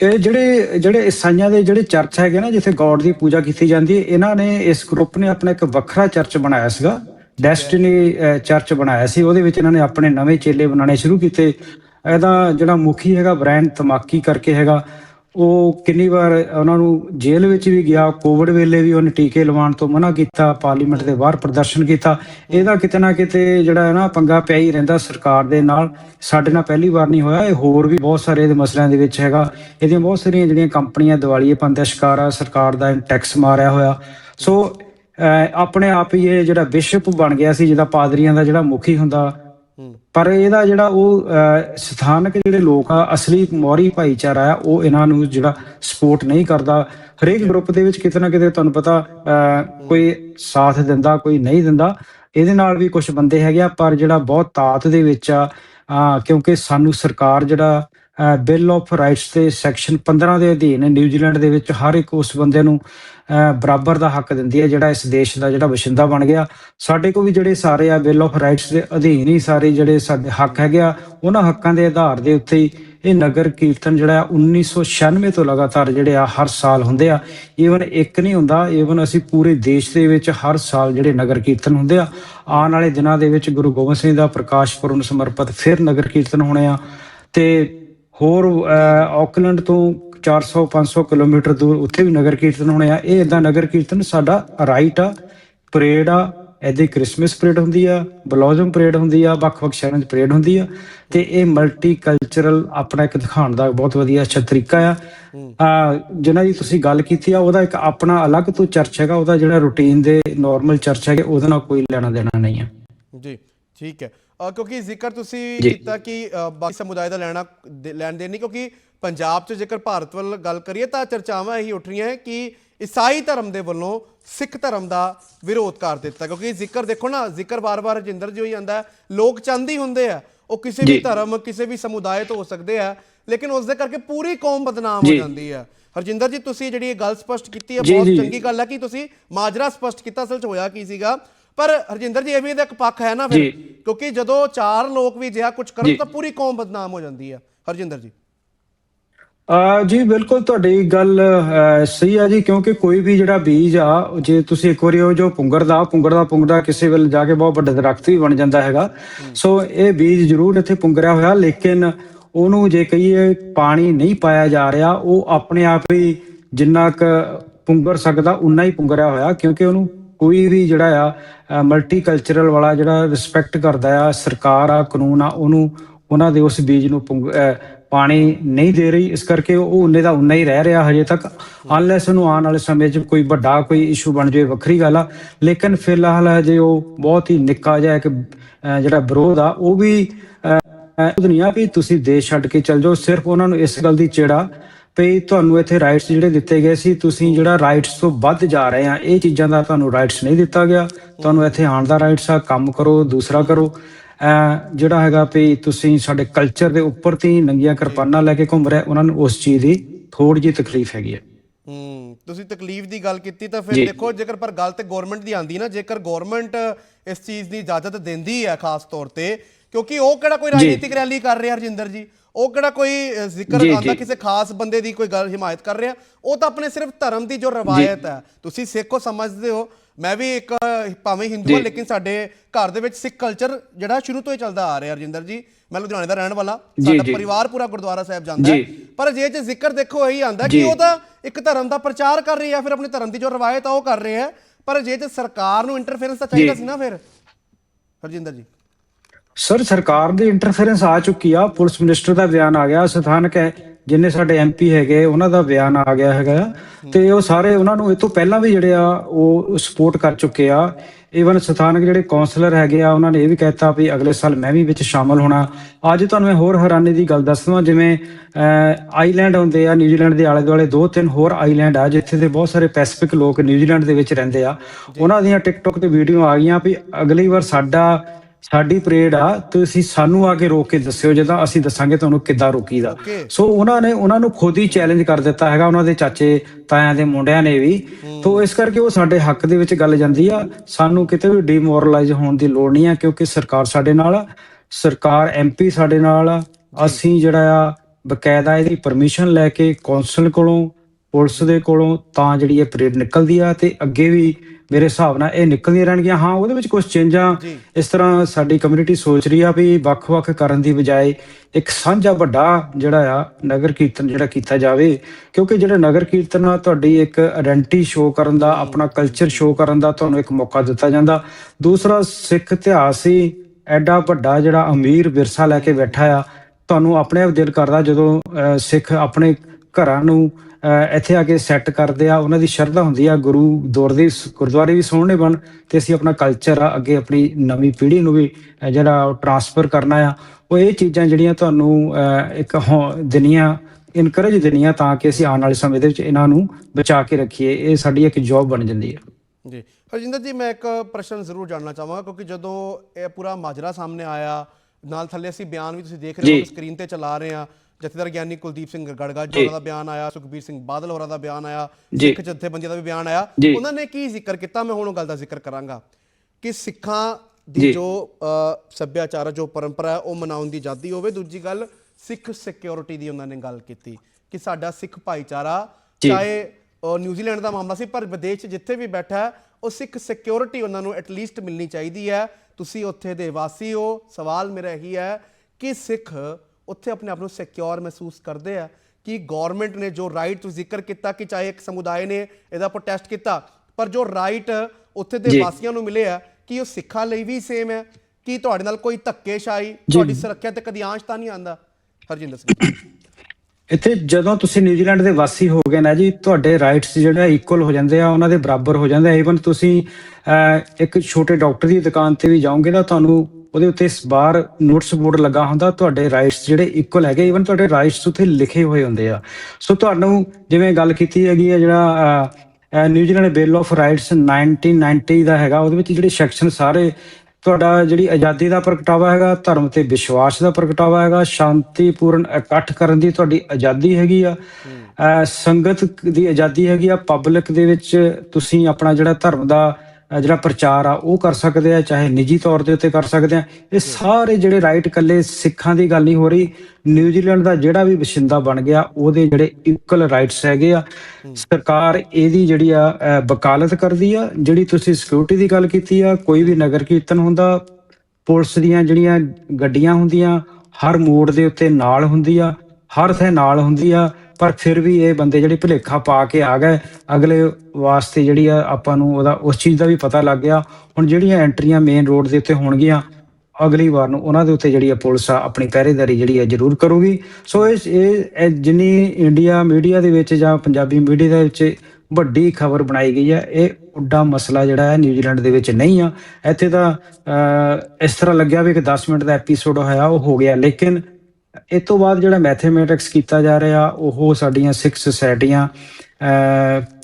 ਇਹ ਜਿਹੜੇ ਜਿਹੜੇ ਈਸਾਈਆਂ ਦੇ ਜਿਹੜੇ ਚਰਚ ਹੈਗੇ ਨਾ ਜਿੱਥੇ ਗੋਡ ਦੀ ਪੂਜਾ ਕੀਤੀ ਜਾਂਦੀ ਹੈ ਇਹਨਾਂ ਨੇ ਇਸ ਗਰੁੱਪ ਨੇ ਆਪਣਾ ਇੱਕ ਵੱਖਰਾ ਚਰਚ ਬਣਾਇਆ ਸੀਗਾ। ਡੈਸਟੀਨੀ ਚਰਚ ਬਣਾਇਆ ਸੀ। ਉਹਦੇ ਵਿੱਚ ਇਹਨਾਂ ਨੇ ਆਪਣੇ ਨਵੇਂ ਚੇਲੇ ਬਣਾਉਣੇ ਸ਼ੁਰੂ ਕੀਤੇ। ਇਹਦਾ ਜਿਹੜਾ ਮੁਖੀ ਹੈਗਾ ਬ੍ਰਾਇਨ ਤਮਾਕੀ ਕਰਕੇ ਹੈਗਾ। ਉਹ ਕਿੰਨੀ ਵਾਰ ਉਹਨਾਂ ਨੂੰ ਜੇਲ੍ਹ ਵਿੱਚ ਵੀ ਗਿਆ, ਕੋਵਿਡ ਵੇਲੇ ਵੀ ਉਹਨੇ ਟੀਕੇ ਲਵਾਉਣ ਤੋਂ ਮਨਾ ਕੀਤਾ, ਪਾਰਲੀਮੈਂਟ ਦੇ ਬਾਹਰ ਪ੍ਰਦਰਸ਼ਨ ਕੀਤਾ। ਇਹਦਾ ਕਿਤੇ ਨਾ ਕਿਤੇ ਜਿਹੜਾ ਹੈ ਨਾ ਪੰਗਾ ਪਿਆ ਹੀ ਰਹਿੰਦਾ ਸਰਕਾਰ ਦੇ ਨਾਲ। ਸਾਡੇ ਨਾਲ ਪਹਿਲੀ ਵਾਰ ਨਹੀਂ ਹੋਇਆ, ਇਹ ਹੋਰ ਵੀ ਬਹੁਤ ਸਾਰੇ ਇਹਦੇ ਮਸਲਿਆਂ ਦੇ ਵਿੱਚ ਹੈਗਾ। ਇਹਦੀਆਂ ਬਹੁਤ ਸਾਰੀਆਂ ਜਿਹੜੀਆਂ ਕੰਪਨੀਆਂ ਦਿਵਾਲੀਏ ਦਾ ਸ਼ਿਕਾਰ ਆ, ਸਰਕਾਰ ਦਾ ਟੈਕਸ ਮਾਰਿਆ ਹੋਇਆ। ਸੋ ਆਪਣੇ ਆਪ ਹੀ ਇਹ ਜਿਹੜਾ ਬਿਸ਼ਪ ਬਣ ਗਿਆ ਸੀ, ਜਿਹਦਾ ਪਾਦਰੀਆਂ ਦਾ ਜਿਹੜਾ ਮੁਖੀ ਹੁੰਦਾ ਪਰ ਇਹਦਾ ਜਿਹੜਾ ਉਹ ਸਥਾਨਕ ਜਿਹੜੇ ਲੋਕ ਆ ਅਸਲੀ ਮੌਰੀ ਭਾਈਚਾਰਾ ਆ ਉਹ ਇਹਨਾਂ ਨੂੰ ਜਿਹੜਾ ਸਪੋਰਟ ਨਹੀਂ ਕਰਦਾ। ਹਰੇਕ ਗਰੁੱਪ ਦੇ ਵਿੱਚ ਕਿਤੇ ਨਾ ਕਿਤੇ ਤੁਹਾਨੂੰ ਪਤਾ ਅਹ, ਕੋਈ ਸਾਥ ਦਿੰਦਾ ਕੋਈ ਨਹੀਂ ਦਿੰਦਾ। ਇਹਦੇ ਨਾਲ ਵੀ ਕੁਝ ਬੰਦੇ ਹੈਗੇ ਆ ਪਰ ਜਿਹੜਾ ਬਹੁਤ ਤਾਤ ਦੇ ਵਿੱਚ ਆ ਕਿਉਂਕਿ ਸਾਨੂੰ ਸਰਕਾਰ ਜਿਹੜਾ ਬਿੱਲ ਆਫ ਰਾਈਟਸ ਦੇ ਸੈਕਸ਼ਨ 15 ਦੇ ਅਧੀਨ ਨਿਊਜ਼ੀਲੈਂਡ ਦੇ ਵਿੱਚ ਹਰ ਇੱਕ ਉਸ ਬੰਦੇ ਨੂੰ ਬਰਾਬਰ ਦਾ ਹੱਕ ਦਿੰਦੀ ਹੈ, ਜਿਹੜਾ ਇਸ ਦੇਸ਼ ਦਾ ਜਿਹੜਾ ਵਸਿੰਦਾ ਬਣ ਗਿਆ। ਸਾਡੇ ਕੋਲ ਵੀ ਜਿਹੜੇ ਸਾਰੇ ਆ ਬਿੱਲ ਆਫ ਰਾਈਟਸ ਦੇ ਅਧੀਨ ਹੀ ਸਾਰੇ ਜਿਹੜੇ ਸਾਡੇ ਹੱਕ ਹੈਗੇ ਆ, ਉਹਨਾਂ ਹੱਕਾਂ ਦੇ ਆਧਾਰ ਦੇ ਉੱਤੇ ਹੀ ਇਹ ਨਗਰ ਕੀਰਤਨ ਜਿਹੜਾ ਆ 1996 ਤੋਂ ਲਗਾਤਾਰ ਜਿਹੜੇ ਆ ਹਰ ਸਾਲ ਹੁੰਦੇ ਆ। ਈਵਨ ਇੱਕ ਨਹੀਂ ਹੁੰਦਾ ਈਵਨ ਅਸੀਂ ਪੂਰੇ ਦੇਸ਼ ਦੇ ਵਿੱਚ ਹਰ ਸਾਲ ਜਿਹੜੇ ਨਗਰ ਕੀਰਤਨ ਹੁੰਦੇ ਆ, ਆਉਣ ਵਾਲੇ ਦਿਨਾਂ ਦੇ ਵਿੱਚ ਗੁਰੂ ਗੋਬਿੰਦ ਸਿੰਘ ਦਾ ਪ੍ਰਕਾਸ਼ ਪੁਰਬ ਨੂੰ ਸਮਰਪਿਤ ਫਿਰ ਨਗਰ ਕੀਰਤਨ ਹੋਣੇ ਆ। ਤੇ ਹੋਰ ਆਕਲੈਂਡ ਤੋਂ 400 500 ਕਿਲੋਮੀਟਰ ਦੂਰ ਉੱਥੇ ਵੀ ਨਗਰ ਕੀਰਤਨ ਹੋਣੇ ਆ। ਇਹ ਇਦਾਂ ਨਗਰ ਕੀਰਤਨ ਸਾਡਾ ਰਾਈਟ ਆ। ਪਰੇਡ ਆ। ਇਹਦੀ ਕ੍ਰਿਸਮਸ ਪਰੇਡ ਹੁੰਦੀ ਆ ਬਲੋਜ਼ਮ ਪਰੇਡ ਹੁੰਦੀ ਆ ਵੱਖ-ਵੱਖ ਸ਼ਹਿਰਾਂ 'ਚ ਪਰੇਡ ਹੁੰਦੀ ਆ। ਤੇ ਇਹ ਮਲਟੀ ਕਲਚਰਲ ਆਪਣਾ ਇੱਕ ਦਿਖਾਉਣ ਦਾ ਬਹੁਤ ਵਧੀਆ ਅੱਛਾ ਤਰੀਕਾ ਆ। ਆ ਜਿਹਨਾਂ ਦੀ ਤੁਸੀਂ ਗੱਲ ਕੀਤੀ ਆ ਉਹਦਾ ਇੱਕ ਆਪਣਾ ਅਲੱਗ ਤੋਂ ਚਰਚ ਹੈਗਾ। ਉਹਦਾ ਜਿਹੜਾ ਰੂਟੀਨ ਦੇ ਨਾਰਮਲ ਚਰਚ ਹੈਗੇ ਉਹਦੇ ਨਾਲ ਕੋਈ ਲੈਣਾ ਦੇਣਾ ਨਹੀਂ ਆ। ਜੀ। ਠੀਕ ਹੈ ਕਿਉਂਕਿ ਜ਼ਿਕਰ ਤੁਸੀਂ। ਕੀਤਾ ਕਿ ਬਾਕੀ ਸਮੁਦਾਇ ਦਾ ਲੈਣਾ ਲੈਣ ਦੇਣ ਨਹੀਂ ਕਿਉਂਕਿ ਪੰਜਾਬ 'ਚ ਜੇਕਰ ਭਾਰਤ ਵੱਲ ਗੱਲ ਕਰੀਏ ਤਾਂ ਚਰਚਾਵਾਂ ਇਹੀ ਉੱਠ ਰਹੀਆਂ ਹੈ ਕਿ ਈਸਾਈ ਧਰਮ ਦੇ ਵੱਲੋਂ ਸਿੱਖ ਧਰਮ ਦਾ ਵਿਰੋਧ ਕਰ ਦਿੱਤਾ ਕਿਉਂਕਿ ਜ਼ਿਕਰ ਦੇਖੋ ਨਾ ਜ਼ਿਕਰ ਬਾਰ-ਬਾਰ ਰਜਿੰਦਰ ਜੀ ਹੋਈ ਜਾਂਦਾ ਲੋਕ ਚਾਹੁੰਦੇ ਹੁੰਦੇ ਆ ਉਹ ਕਿਸੇ ਵੀ। ਧਰਮ ਕਿਸੇ ਵੀ ਸਮੁਦਾਇ ਤੋਂ ਹੋ ਸਕਦੇ ਆ ਲੇਕਿਨ ਉਸ ਦੇ ਕਰਕੇ ਪੂਰੀ ਕੌਮ ਬਦਨਾਮ ਹੋ। ਜਾਂਦੀ ਹੈ ਹਰਜਿੰਦਰ ਜੀ ਤੁਸੀਂ ਜਿਹੜੀ ਇਹ ਗੱਲ ਸਪਸ਼ਟ ਕੀਤੀ ਹੈ ਬਹੁਤ। ਚੰਗੀ ਗੱਲ ਹੈ ਕਿ ਤੁਸੀਂ ਮਾਜਰਾ ਸਪਸ਼ਟ ਕੀਤਾ ਅਸਲ 'ਚ ਹੋਇਆ ਕੀ ਸੀਗਾ ਪਰ ਹਰਜਿੰਦਰ ਜੀ ਇਹ ਵੀ ਇਹਦਾ ਇੱਕ ਪੱਖ ਹੈ ਨਾ ਫਿਰ। ਕਿਉਂਕਿ ਜਦੋਂ ਚਾਰ ਲੋਕ ਵੀ ਜਿਹਾ ਕੁਝ ਕਰਨ। ਤਾਂ ਪੂਰੀ ਕੌਮ ਬਦਨਾਮ ਹੋ ਜਾਂਦੀ ਹੈ ਹਰਜਿੰਦਰ ਜੀ ਆ ਜੀ ਬਿਲਕੁਲ ਤੁਹਾਡੀ ਗੱਲ ਸਹੀ ਆ ਜੀ ਕਿਉਂਕਿ ਕੋਈ ਵੀ ਜਿਹੜਾ ਬੀਜ ਆ ਜੇ ਤੁਸੀਂ ਇੱਕ ਵਾਰੀ ਉਹ ਜੋ ਪੁੰਗਰ ਦਾ ਪੁੰਗਰ ਦਾ ਪੁੰਗੜਾ ਕਿਸੇ ਵੇਲੇ ਜਾ ਕੇ ਬਹੁਤ ਵੱਡਾ ਦਰਖਤ ਵੀ ਬਣ ਜਾਂਦਾ ਹੈਗਾ ਸੋ ਇਹ ਬੀਜ ਜ਼ਰੂਰ ਇੱਥੇ ਪੁੰਗਰਿਆ ਹੋਇਆ ਲੇਕਿਨ ਉਹਨੂੰ ਜੇ ਕਹੀਏ ਪਾਣੀ ਨਹੀਂ ਪਾਇਆ ਜਾ ਰਿਹਾ ਉਹ ਆਪਣੇ ਆਪ ਹੀ ਜਿੰਨਾ ਕ ਪੁੰਗਰ ਸਕਦਾ ਉਨਾ ਹੀ ਪੁੰਗਰਿਆ ਹੋਇਆ ਕਿਉਂਕਿ ਉਹਨੂੰ ਕੋਈ ਵੀ ਜਿਹੜਾ ਆ ਮਲਟੀਕਲਚਰਲ ਵਾਲਾ ਜਿਹੜਾ ਰਿਸਪੈਕਟ ਕਰਦਾ ਆ ਸਰਕਾਰ ਆ ਕਾਨੂੰਨ ਆ ਉਹਨੂੰ ਉਹਨਾਂ ਦੇ ਉਸ ਬੀਜ ਨੂੰ ਪੁੰਗ- ਪਾਣੀ ਨਹੀਂ ਦੇ ਰਹੀ। ਇਸ ਕਰਕੇ ਉਹ ਉਨੇ ਦਾ ਉਨਾ ਹੀ ਰਹਿ ਰਿਹਾ ਹਜੇ ਤੱਕ। ਅਨਲੈਸ ਉਹਨੂੰ ਆਉਣ ਵਾਲੇ ਸਮੇਂ 'ਚ ਕੋਈ ਵੱਡਾ ਕੋਈ ਇਸ਼ੂ ਬਣ ਜਾਵੇ ਵੱਖਰੀ ਗੱਲ ਆ। ਲੇਕਿਨ ਫਿਲਹਾਲ ਹਜੇ ਉਹ ਬਹੁਤ ਹੀ ਨਿੱਕਾ ਜਿਹਾ ਇੱਕ ਜਿਹੜਾ ਵਿਰੋਧ ਆ ਉਹ ਵੀ ਅਹ, ਦੁਨੀਆ ਵੀ ਤੁਸੀਂ ਦੇਸ਼ ਛੱਡ ਕੇ ਚੱਲ ਜਾਓ। ਸਿਰਫ ਉਹਨਾਂ ਨੂੰ ਇਸ ਗੱਲ ਦੀ ਚਿੜਾ ਵੀ ਤੁਹਾਨੂੰ ਇੱਥੇ ਰਾਈਟਸ ਜਿਹੜੇ ਦਿੱਤੇ ਗਏ ਸੀ ਤੁਸੀਂ ਜਿਹੜਾ ਰਾਈਟਸ ਤੋਂ ਵੱਧ ਜਾ ਰਹੇ ਆ ਇਹ ਚੀਜ਼ਾਂ ਦਾ ਤੁਹਾਨੂੰ ਰਾਈਟਸ ਨਹੀਂ ਦਿੱਤਾ ਗਿਆ। ਤੁਹਾਨੂੰ ਇੱਥੇ ਆਉਣ ਦਾ ਰਾਈਟਸ ਆ ਕੰਮ ਕਰੋ ਦੂਸਰਾ ਕਰੋ। ਜਿਹੜਾ ਹੈਗਾ ਵੀ ਤੁਸੀਂ ਸਾਡੇ ਕਲਚਰ ਦੇ ਉੱਪਰ ਤੇ ਨੰਗੀਆਂ ਕਿਰਪਾਨਾਂ ਲੈ ਕੇ ਘੁੰਮ ਰਹੇ ਉਹਨਾਂ ਨੂੰ ਉਸ ਚੀਜ਼ ਦੀ ਥੋੜੀ ਜਿਹੀ ਤਕਲੀਫ ਹੈਗੀ ਹੈ ਹੂੰ ਤੁਸੀਂ ਤਕਲੀਫ ਦੀ ਗੱਲ ਕੀਤੀ ਤਾਂ ਫਿਰ। ਦੇਖੋ ਜੇਕਰ ਪਰ ਗੱਲ ਤੇ ਗਵਰਨਮੈਂਟ ਦੀ ਆਂਦੀ ਨਾ ਜੇਕਰ ਗਵਰਨਮੈਂਟ ਇਸ ਚੀਜ਼ ਦੀ ਇਜਾਜ਼ਤ ਦਿੰਦੀ ਹੈ ਖਾਸ ਤੌਰ ਤੇ ਕਿਉਂਕਿ ਉਹ ਕਿਹੜਾ ਕੋਈ ਰਾਜਨੀਤਿਕ ਰੈਲੀ ਕਰ ਰਿਹਾ ਹਰਜਿੰਦਰ ਜੀ ਉਹ ਕਿਹੜਾ ਕੋਈ ਜ਼ਿਕਰ ਆਂਦਾ। ਕਿਸੇ ਖਾਸ ਬੰਦੇ ਦੀ ਕੋਈ ਗੱਲ ਹਿਮਾਇਤ ਕਰ ਰਿਹਾ ਉਹ ਤਾਂ ਆਪਣੇ ਸਿਰਫ ਧਰਮ ਦੀ ਜੋ ਰਵਾਇਤ ਹੈ ਤੁਸੀਂ ਸਿੱਖੋ ਸਮਝਦੇ ਹੋ ਮੈਂ ਵੀ ਇੱਕ ਭਾਵੇਂ ਹਿੰਦੂ ਹਾਂ। ਲੇਕਿਨ ਸਾਡੇ ਘਰ ਦੇ ਵਿੱਚ ਸਿੱਖ ਕਲਚਰ ਜਿਹੜਾ ਸ਼ੁਰੂ ਤੋਂ ਹੀ ਚੱਲਦਾ ਆ ਰਿਹਾ ਹਰਜਿੰਦਰ ਜੀ ਮੈਂ ਲੁਧਿਆਣੇ ਦਾ ਰਹਿਣ ਵਾਲਾ ਸਾਡਾ। ਪਰਿਵਾਰ ਪੂਰਾ ਗੁਰਦੁਆਰਾ ਸਾਹਿਬ ਜਾਂਦਾ ਹੈ। ਪਰ ਜੇ ਚ ਜ਼ਿਕਰ ਦੇਖੋ ਇਹੀ ਆਂਦਾ ਕਿ। ਉਹ ਤਾਂ ਇੱਕ ਧਰਮ ਦਾ ਪ੍ਰਚਾਰ ਕਰ ਰਹੀ ਹੈ ਫਿਰ ਆਪਣੇ ਧਰਮ ਦੀ ਜੋ ਰਵਾਇਤ ਆ ਉਹ ਕਰ ਰਹੇ ਹੈ ਪਰ ਜੇ ਚ ਸਰਕਾਰ ਨੂੰ ਇੰਟਰਫੇਰੈਂਸ ਤਾਂ ਚਾਹੀਦਾ। ਸੀ ਨਾ ਫਿਰ ਹਰਜਿੰਦਰ ਜੀ ਸਰ ਸਰਕਾਰ ਦੀ ਇੰਟਰਫੇਰੈਂਸ ਆ ਚੁੱਕੀ ਆ। ਪੁਲਿਸ ਮਿਨਿਸਟਰ ਦਾ ਬਿਆਨ ਆ ਗਿਆ। ਸਥਾਨਕ ਹੈ ਜਿੰਨੇ ਸਾਡੇ ਐਮਪੀ ਹੈਗੇ ਉਹਨਾਂ ਦਾ ਬਿਆਨ ਆ ਗਿਆ ਹੈਗਾ। ਆ, ਤੇ ਉਹ ਸਾਰੇ ਉਹਨਾਂ ਨੂੰ ਇਹ ਤੋਂ ਪਹਿਲਾਂ ਵੀ ਜਿਹੜੇ ਆ ਉਹ ਸਪੋਰਟ ਕਰ ਚੁੱਕੇ ਆ। ਈਵਨ ਸਥਾਨਕ ਜਿਹੜੇ ਕਾਉਂਸਲਰ ਹੈਗੇ ਆ ਉਹਨਾਂ ਨੇ ਇਹ ਵੀ ਕਹਿਤਾ ਵੀ ਅਗਲੇ ਸਾਲ ਮੈਂ ਵੀ ਵਿੱਚ ਸ਼ਾਮਲ ਹੋਣਾ। ਅੱਜ ਤੁਹਾਨੂੰ ਮੈਂ ਹੋਰ ਹੈਰਾਨੀ ਦੀ ਗੱਲ ਦੱਸ ਦਵਾਂ ਜਿਵੇਂ ਆਈਲੈਂਡ ਹੁੰਦੇ ਆ ਨਿਊਜ਼ੀਲੈਂਡ ਦੇ ਆਲੇ ਦੁਆਲੇ ਦੋ ਤਿੰਨ ਹੋਰ ਆਈਲੈਂਡ ਆ ਜਿੱਥੇ ਦੇ ਬਹੁਤ ਸਾਰੇ ਪੈਸੀਫਿਕ ਲੋਕ ਨਿਊਜ਼ੀਲੈਂਡ ਦੇ ਵਿੱਚ ਰਹਿੰਦੇ ਆ। ਉਹਨਾਂ ਦੀਆਂ ਟਿਕਟੋਕ ਤੇ ਵੀਡੀਓ ਆ ਗਈਆਂ ਵੀ ਅਗਲੀ ਵਾਰ ਸਾਡਾ ਸਾਡੀ ਪਰੇਡ ਆ ਤੁਸੀਂ ਸਾਨੂੰ ਆ ਕੇ ਰੋਕ ਕੇ ਦੱਸਿਓ ਜਦੋਂ ਅਸੀਂ ਦੱਸਾਂਗੇ ਤੁਹਾਨੂੰ ਕਿੱਦਾਂ ਰੋਕੀਦਾ. ਸੋ ਉਹਨਾਂ ਨੇ ਉਹਨਾਂ ਨੂੰ ਖੁਦ ਹੀ ਚੈਲੰਜ ਕਰ ਦਿੱਤਾ ਹੈਗਾ ਉਹਨਾਂ ਦੇ ਚਾਚੇ ਤਾਇਆਂ ਦੇ ਮੁੰਡਿਆਂ ਨੇ ਵੀ। ਤੋਂ ਇਸ ਕਰਕੇ ਉਹ ਸਾਡੇ ਹੱਕ ਦੇ ਵਿੱਚ ਗੱਲ ਜਾਂਦੀ ਆ। ਸਾਨੂੰ ਕਿਤੇ ਵੀ ਡੀਮੋਰਲਾਈਜ਼ ਹੋਣ ਦੀ ਲੋੜ ਨਹੀਂ ਆ ਕਿਉਂਕਿ ਸਰਕਾਰ ਸਾਡੇ ਨਾਲ ਆ ਸਰਕਾਰ ਐਮਪੀ ਸਾਡੇ ਨਾਲ ਆ। ਅਸੀਂ ਜਿਹੜਾ ਆ ਬਕਾਇਦਾ ਇਹਦੀ ਪਰਮਿਸ਼ਨ ਲੈ ਕੇ ਕੌਂਸਲ ਕੋਲੋਂ ਪੁਲਿਸ ਦੇ ਕੋਲੋਂ ਤਾਂ ਜਿਹੜੀ ਇਹ ਪਰੇਡ ਨਿਕਲਦੀ ਆ ਤੇ ਅੱਗੇ ਵੀ ਮੇਰੇ ਹਿਸਾਬ ਨਾਲ ਇਹ ਨਿਕਲਦੀਆਂ ਰਹਿਣਗੀਆਂ। ਹਾਂ ਉਹਦੇ ਵਿੱਚ ਕੁਝ ਚੇਂਜਾਂ। ਇਸ ਤਰ੍ਹਾਂ ਸਾਡੀ ਕਮਿਊਨਿਟੀ ਸੋਚ ਰਹੀ ਆ ਵੀ ਵੱਖ-ਵੱਖ ਕਰਨ ਦੀ ਬਜਾਏ ਇੱਕ ਸਾਂਝਾ ਵੱਡਾ ਜਿਹੜਾ ਆ ਨਗਰ ਕੀਰਤਨ ਜਿਹੜਾ ਕੀਤਾ ਜਾਵੇ। ਕਿਉਂਕਿ ਜਿਹੜਾ ਨਗਰ ਕੀਰਤਨ ਆ ਤੁਹਾਡੀ ਇੱਕ ਆਇਡੈਂਟੀ ਸ਼ੋਅ ਕਰਨ ਦਾ ਆਪਣਾ ਕਲਚਰ ਸ਼ੋਅ ਕਰਨ ਦਾ ਤੁਹਾਨੂੰ ਇੱਕ ਮੌਕਾ ਦਿੱਤਾ ਜਾਂਦਾ। ਦੂਸਰਾ ਸਿੱਖ ਇਤਿਹਾਸ ਹੀ ਐਡਾ ਵੱਡਾ ਜਿਹੜਾ ਅਮੀਰ ਵਿਰਸਾ ਲੈ ਕੇ ਬੈਠਾ ਆ। ਤੁਹਾਨੂੰ ਆਪਣੇ ਆਪ ਦਿਲ ਕਰਦਾ ਜਦੋਂ ਸਿੱਖ ਆਪਣੇ ਘਰਾਂ ਨੂੰ ਇੱਥੇ ਆ ਕੇ ਸੈੱਟ ਕਰਦੇ ਆ ਉਹਨਾਂ ਦੀ ਸ਼ਰਧਾ ਹੁੰਦੀ ਆ ਗੁਰੂ ਦੌਰ ਦੇ ਸ- ਗੁਰਦੁਆਰੇ ਵੀ ਸੋਹਣੇ ਬਣ ਤੇ ਅਸੀਂ ਆਪਣਾ ਕਲਚਰ ਆ ਅੱਗੇ ਆਪਣੀ ਨਵੀਂ ਪੀੜ੍ਹੀ ਨੂੰ ਵੀ ਜਿਹੜਾ ਟਰਾਂਸਫਰ ਕਰਨਾ ਆ ਉਹ ਇਹ ਚੀਜ਼ਾਂ ਜਿਹੜੀਆਂ ਤੁਹਾਨੂੰ ਇੱਕ ਦੇਣੀਆਂ ਇਨਕਰੇਜ ਦੇਣੀਆਂ ਤਾਂ ਕਿ ਅਸੀਂ ਆਉਣ ਵਾਲੇ ਸਮੇਂ ਦੇ ਵਿੱਚ ਇਹਨਾਂ ਨੂੰ ਬਚਾ ਕੇ ਰੱਖੀਏ ਇਹ ਸਾਡੀ ਇੱਕ ਜੌਬ ਬਣ ਜਾਂਦੀ ਹੈ ਜੀ ਹਰਜਿੰਦਰ ਜੀ ਮੈਂ ਇੱਕ ਪ੍ਰਸ਼ਨ ਜ਼ਰੂਰ ਜਾਣਨਾ ਚਾਹਾਂਗਾ ਕਿਉਂਕਿ ਜਦੋਂ ਇਹ ਪੂਰਾ ਮਾਜਰਾ ਸਾਹਮਣੇ ਆਇਆ ਨਾਲ ਥੱਲੇ ਅਸੀਂ ਬਿਆਨ ਵੀ ਤੁਸੀਂ ਦੇਖ ਰਹੇ ਹੋ। ਸਕਰੀਨ ਤੇ ਚਲਾ ਰਹੇ ਹਾਂ ਜਥੇਦਾਰ ਗਿਆਨੀ ਕੁਲਦੀਪ ਸਿੰਘ ਗੜਗਾ ਜੀ ਦਾ ਬਿਆਨ ਆਇਆ ਸੁਖਬੀਰ ਸਿੰਘ ਬਾਦਲ ਹੋਰਾਂ ਦਾ ਬਿਆਨ ਆਇਆ। ਸਿੱਖ ਜਥੇਬੰਦੀਆਂ ਦਾ ਵੀ ਬਿਆਨ ਆਇਆ। ਉਹਨਾਂ ਨੇ ਕੀ ਜ਼ਿਕਰ ਕੀਤਾ ਮੈਂ ਹੁਣ ਉਹ ਗੱਲ ਦਾ ਜ਼ਿਕਰ ਕਰਾਂਗਾ ਕਿ ਸਿੱਖਾਂ ਦੀ ਜੀ। ਸੱਭਿਆਚਾਰ ਜੋ ਪਰੰਪਰਾ ਉਹ ਮਨਾਉਣ ਦੀ ਆਜ਼ਾਦੀ ਹੋਵੇ ਦੂਜੀ ਗੱਲ ਸਿੱਖ ਸਿਕਿਉਰਿਟੀ ਦੀ ਉਹਨਾਂ ਨੇ ਗੱਲ ਕੀਤੀ ਕਿ ਸਾਡਾ ਸਿੱਖ ਭਾਈਚਾਰਾ। ਚਾਹੇ ਨਿਊਜ਼ੀਲੈਂਡ ਦਾ ਮਾਮਲਾ ਸੀ ਪਰ ਵਿਦੇਸ਼ ਜਿੱਥੇ ਵੀ ਬੈਠਾ ਉਹ ਸਿੱਖ ਸਿਕਿਉਰਿਟੀ ਉਹਨਾਂ ਨੂੰ ਐਟਲੀਸਟ ਮਿਲਣੀ ਚਾਹੀਦੀ ਹੈ ਤੁਸੀਂ ਉੱਥੇ ਦੇ ਵਾਸੀ ਹੋ ਸਵਾਲ ਮੇਰਾ ਇਹੀ ਹੈ ਕਿ ਸਿੱਖ ਉੱਥੇ ਆਪਣੇ ਆਪ ਨੂੰ ਸਿਕਿਉਰ ਮਹਿਸੂਸ ਕਰਦੇ ਆ ਕਿ ਗਵਰਨਮੈਂਟ ਨੇ ਜੋ ਰਾਈਟ ਤੁਸੀਂ ਜ਼ਿਕਰ ਕੀਤਾ ਕਿ ਚਾਹੇ ਇੱਕ ਸਮੁਦਾਇ ਨੇ ਇਹਦਾ ਪ੍ਰੋਟੈਸਟ ਕੀਤਾ ਪਰ ਜੋ ਰਾਈਟ ਉੱਥੇ ਦੇ। ਵਾਸੀਆਂ ਨੂੰ ਮਿਲੇ ਆ ਕਿ ਉਹ ਸਿੱਖਾਂ ਲਈ ਵੀ ਸੇਮ ਹੈ ਕਿ ਤੁਹਾਡੇ ਨਾਲ ਕੋਈ ਧੱਕੇਸ਼ਾਹੀ ਤੁਹਾਡੀ ਸੁਰੱਖਿਆ ਤੇ ਕਦੀ ਆਂਚ ਤਾਂ ਨਹੀਂ ਆਂਦਾ ਹਰਜਿੰਦਰ ਸਿੰਘ। ਇੱਥੇ ਜਦੋਂ ਤੁਸੀਂ ਨਿਊਜ਼ੀਲੈਂਡ ਦੇ ਵਾਸੀ ਹੋ ਗਏ ਨਾ ਜੀ ਤੁਹਾਡੇ ਰਾਈਟਸ ਜਿਹੜੇ ਇਕੁਅਲ ਹੋ ਜਾਂਦੇ ਆ ਉਹਨਾਂ ਦੇ ਬਰਾਬਰ ਹੋ ਜਾਂਦੇ ਆ। ਈਵਨ ਤੁਸੀਂ ਇੱਕ ਛੋਟੇ ਡਾਕਟਰ ਦੀ ਦੁਕਾਨ ਤੇ ਵੀ ਜਾਓਗੇ ਤਾਂ ਤੁਹਾਨੂੰ ਉਹਦੇ ਉੱਤੇ ਇਸ ਬਾਰ ਨੋਟਿਸ ਬੋਰਡ ਲੱਗਾ ਹੁੰਦਾ ਤੁਹਾਡੇ ਰਾਈਟਸ ਜਿਹੜੇ ਇਕੁਅਲ ਹੈਗੇ ਈਵਨ ਤੁਹਾਡੇ ਰਾਈਟਸ ਉੱਥੇ ਲਿਖੇ ਹੋਏ ਹੁੰਦੇ ਆ। ਸੋ ਤੁਹਾਨੂੰ ਜਿਵੇਂ ਗੱਲ ਕੀਤੀ ਹੈਗੀ ਆ ਜਿਹੜਾ New Zealand bill of rights 1990 ਦਾ ਹੈਗਾ ਉਹਦੇ ਵਿੱਚ ਜਿਹੜੇ ਸੈਕਸ਼ਨ ਸਾਰੇ ਤੁਹਾਡਾ ਜਿਹੜੀ ਆਜ਼ਾਦੀ ਦਾ ਪ੍ਰਗਟਾਵਾ ਹੈਗਾ ਧਰਮ ਤੇ ਵਿਸ਼ਵਾਸ ਦਾ ਪ੍ਰਗਟਾਵਾ ਹੈਗਾ ਸ਼ਾਂਤੀਪੂਰਨ ਇਕੱਠ ਕਰਨ ਦੀ ਤੁਹਾਡੀ ਆਜ਼ਾਦੀ ਹੈਗੀ ਆ। ਸੰਗਤ ਦੀ ਆਜ਼ਾਦੀ ਹੈਗੀ ਆ ਪਬਲਿਕ ਦੇ ਵਿੱਚ ਤੁਸੀਂ ਆਪਣਾ ਜਿਹੜਾ ਧਰਮ ਦਾ ਜਿਹੜਾ ਪ੍ਰਚਾਰ ਆ ਉਹ ਕਰ ਸਕਦੇ ਆ ਚਾਹੇ ਨਿੱਜੀ ਤੌਰ ਦੇ ਉੱਤੇ ਕਰ ਸਕਦੇ ਆ। ਇਹ ਸਾਰੇ ਜਿਹੜੇ ਰਾਈਟ ਇਕੱਲੇ ਸਿੱਖਾਂ ਦੀ ਗੱਲ ਨਹੀਂ ਹੋ ਰਹੀ। ਨਿਊਜ਼ੀਲੈਂਡ ਦਾ ਜਿਹੜਾ ਵੀ ਵਸਿੰਦਾ ਬਣ ਗਿਆ ਉਹਦੇ ਜਿਹੜੇ ਇਕੁਅਲ ਰਾਈਟਸ ਹੈਗੇ ਆ। ਸਰਕਾਰ ਇਹਦੀ ਜਿਹੜੀ ਆ ਵਕਾਲਤ ਕਰਦੀ ਆ। ਜਿਹੜੀ ਤੁਸੀਂ ਸਿਕਿਉਰਿਟੀ ਦੀ ਗੱਲ ਕੀਤੀ ਆ ਕੋਈ ਵੀ ਨਗਰ ਕੀਰਤਨ ਹੁੰਦਾ ਪੁਲਿਸ ਦੀਆਂ ਜਿਹੜੀਆਂ ਗੱਡੀਆਂ ਹੁੰਦੀਆਂ ਹਰ ਮੋੜ ਦੇ ਉੱਤੇ ਨਾਲ ਹੁੰਦੀ ਆ ਹਰ ਥਾਂ ਨਾਲ ਹੁੰਦੀ ਆ। ਪਰ ਫਿਰ ਵੀ ਇਹ ਬੰਦੇ ਜਿਹੜੇ ਭੁਲੇਖਾ ਪਾ ਕੇ ਆ ਗਏ, ਅਗਲੇ ਵਾਸਤੇ ਜਿਹੜੀ ਆ ਆਪਾਂ ਨੂੰ ਉਹਦਾ, ਉਸ ਚੀਜ਼ ਦਾ ਵੀ ਪਤਾ ਲੱਗ ਗਿਆ। ਹੁਣ ਜਿਹੜੀਆਂ ਐਂਟਰੀਆਂ ਮੇਨ ਰੋਡ ਦੇ ਉੱਤੇ ਹੋਣਗੀਆਂ, ਅਗਲੀ ਵਾਰ ਨੂੰ ਉਹਨਾਂ ਦੇ ਉੱਤੇ ਜਿਹੜੀ ਆ ਪੁਲਿਸ ਆ ਆਪਣੀ ਪਹਿਰੇਦਾਰੀ ਜਿਹੜੀ ਆ ਜ਼ਰੂਰ ਕਰੂਗੀ। ਸੋ ਇਹ ਇਹ ਜਿੰਨੀ ਇੰਡੀਆ ਮੀਡੀਆ ਦੇ ਵਿੱਚ ਜਾਂ ਪੰਜਾਬੀ ਮੀਡੀਆ ਦੇ ਵਿੱਚ ਵੱਡੀ ਖਬਰ ਬਣਾਈ ਗਈ ਹੈ ਇਹ ਉੱਡਾ ਮਸਲਾ ਜਿਹੜਾ ਹੈ ਨਿਊਜ਼ੀਲੈਂਡ ਦੇ ਵਿੱਚ ਨਹੀਂ ਆ। ਇੱਥੇ ਤਾਂ ਇਸ ਤਰ੍ਹਾਂ ਲੱਗਿਆ ਵੀ ਕਿ 10 ਮਿੰਟ ਦਾ ਐਪੀਸੋਡ ਹੋਇਆ, ਉਹ ਹੋ ਗਿਆ। ਲੇਕਿਨ ਇਸ ਤੋਂ ਬਾਅਦ ਜਿਹੜਾ ਮੈਥਮੈਟਿਕਸ ਕੀਤਾ ਜਾ ਰਿਹਾ, ਉਹ ਸਾਡੀਆਂ ਸਿੱਖ ਸੁਸਾਇਟੀਆਂ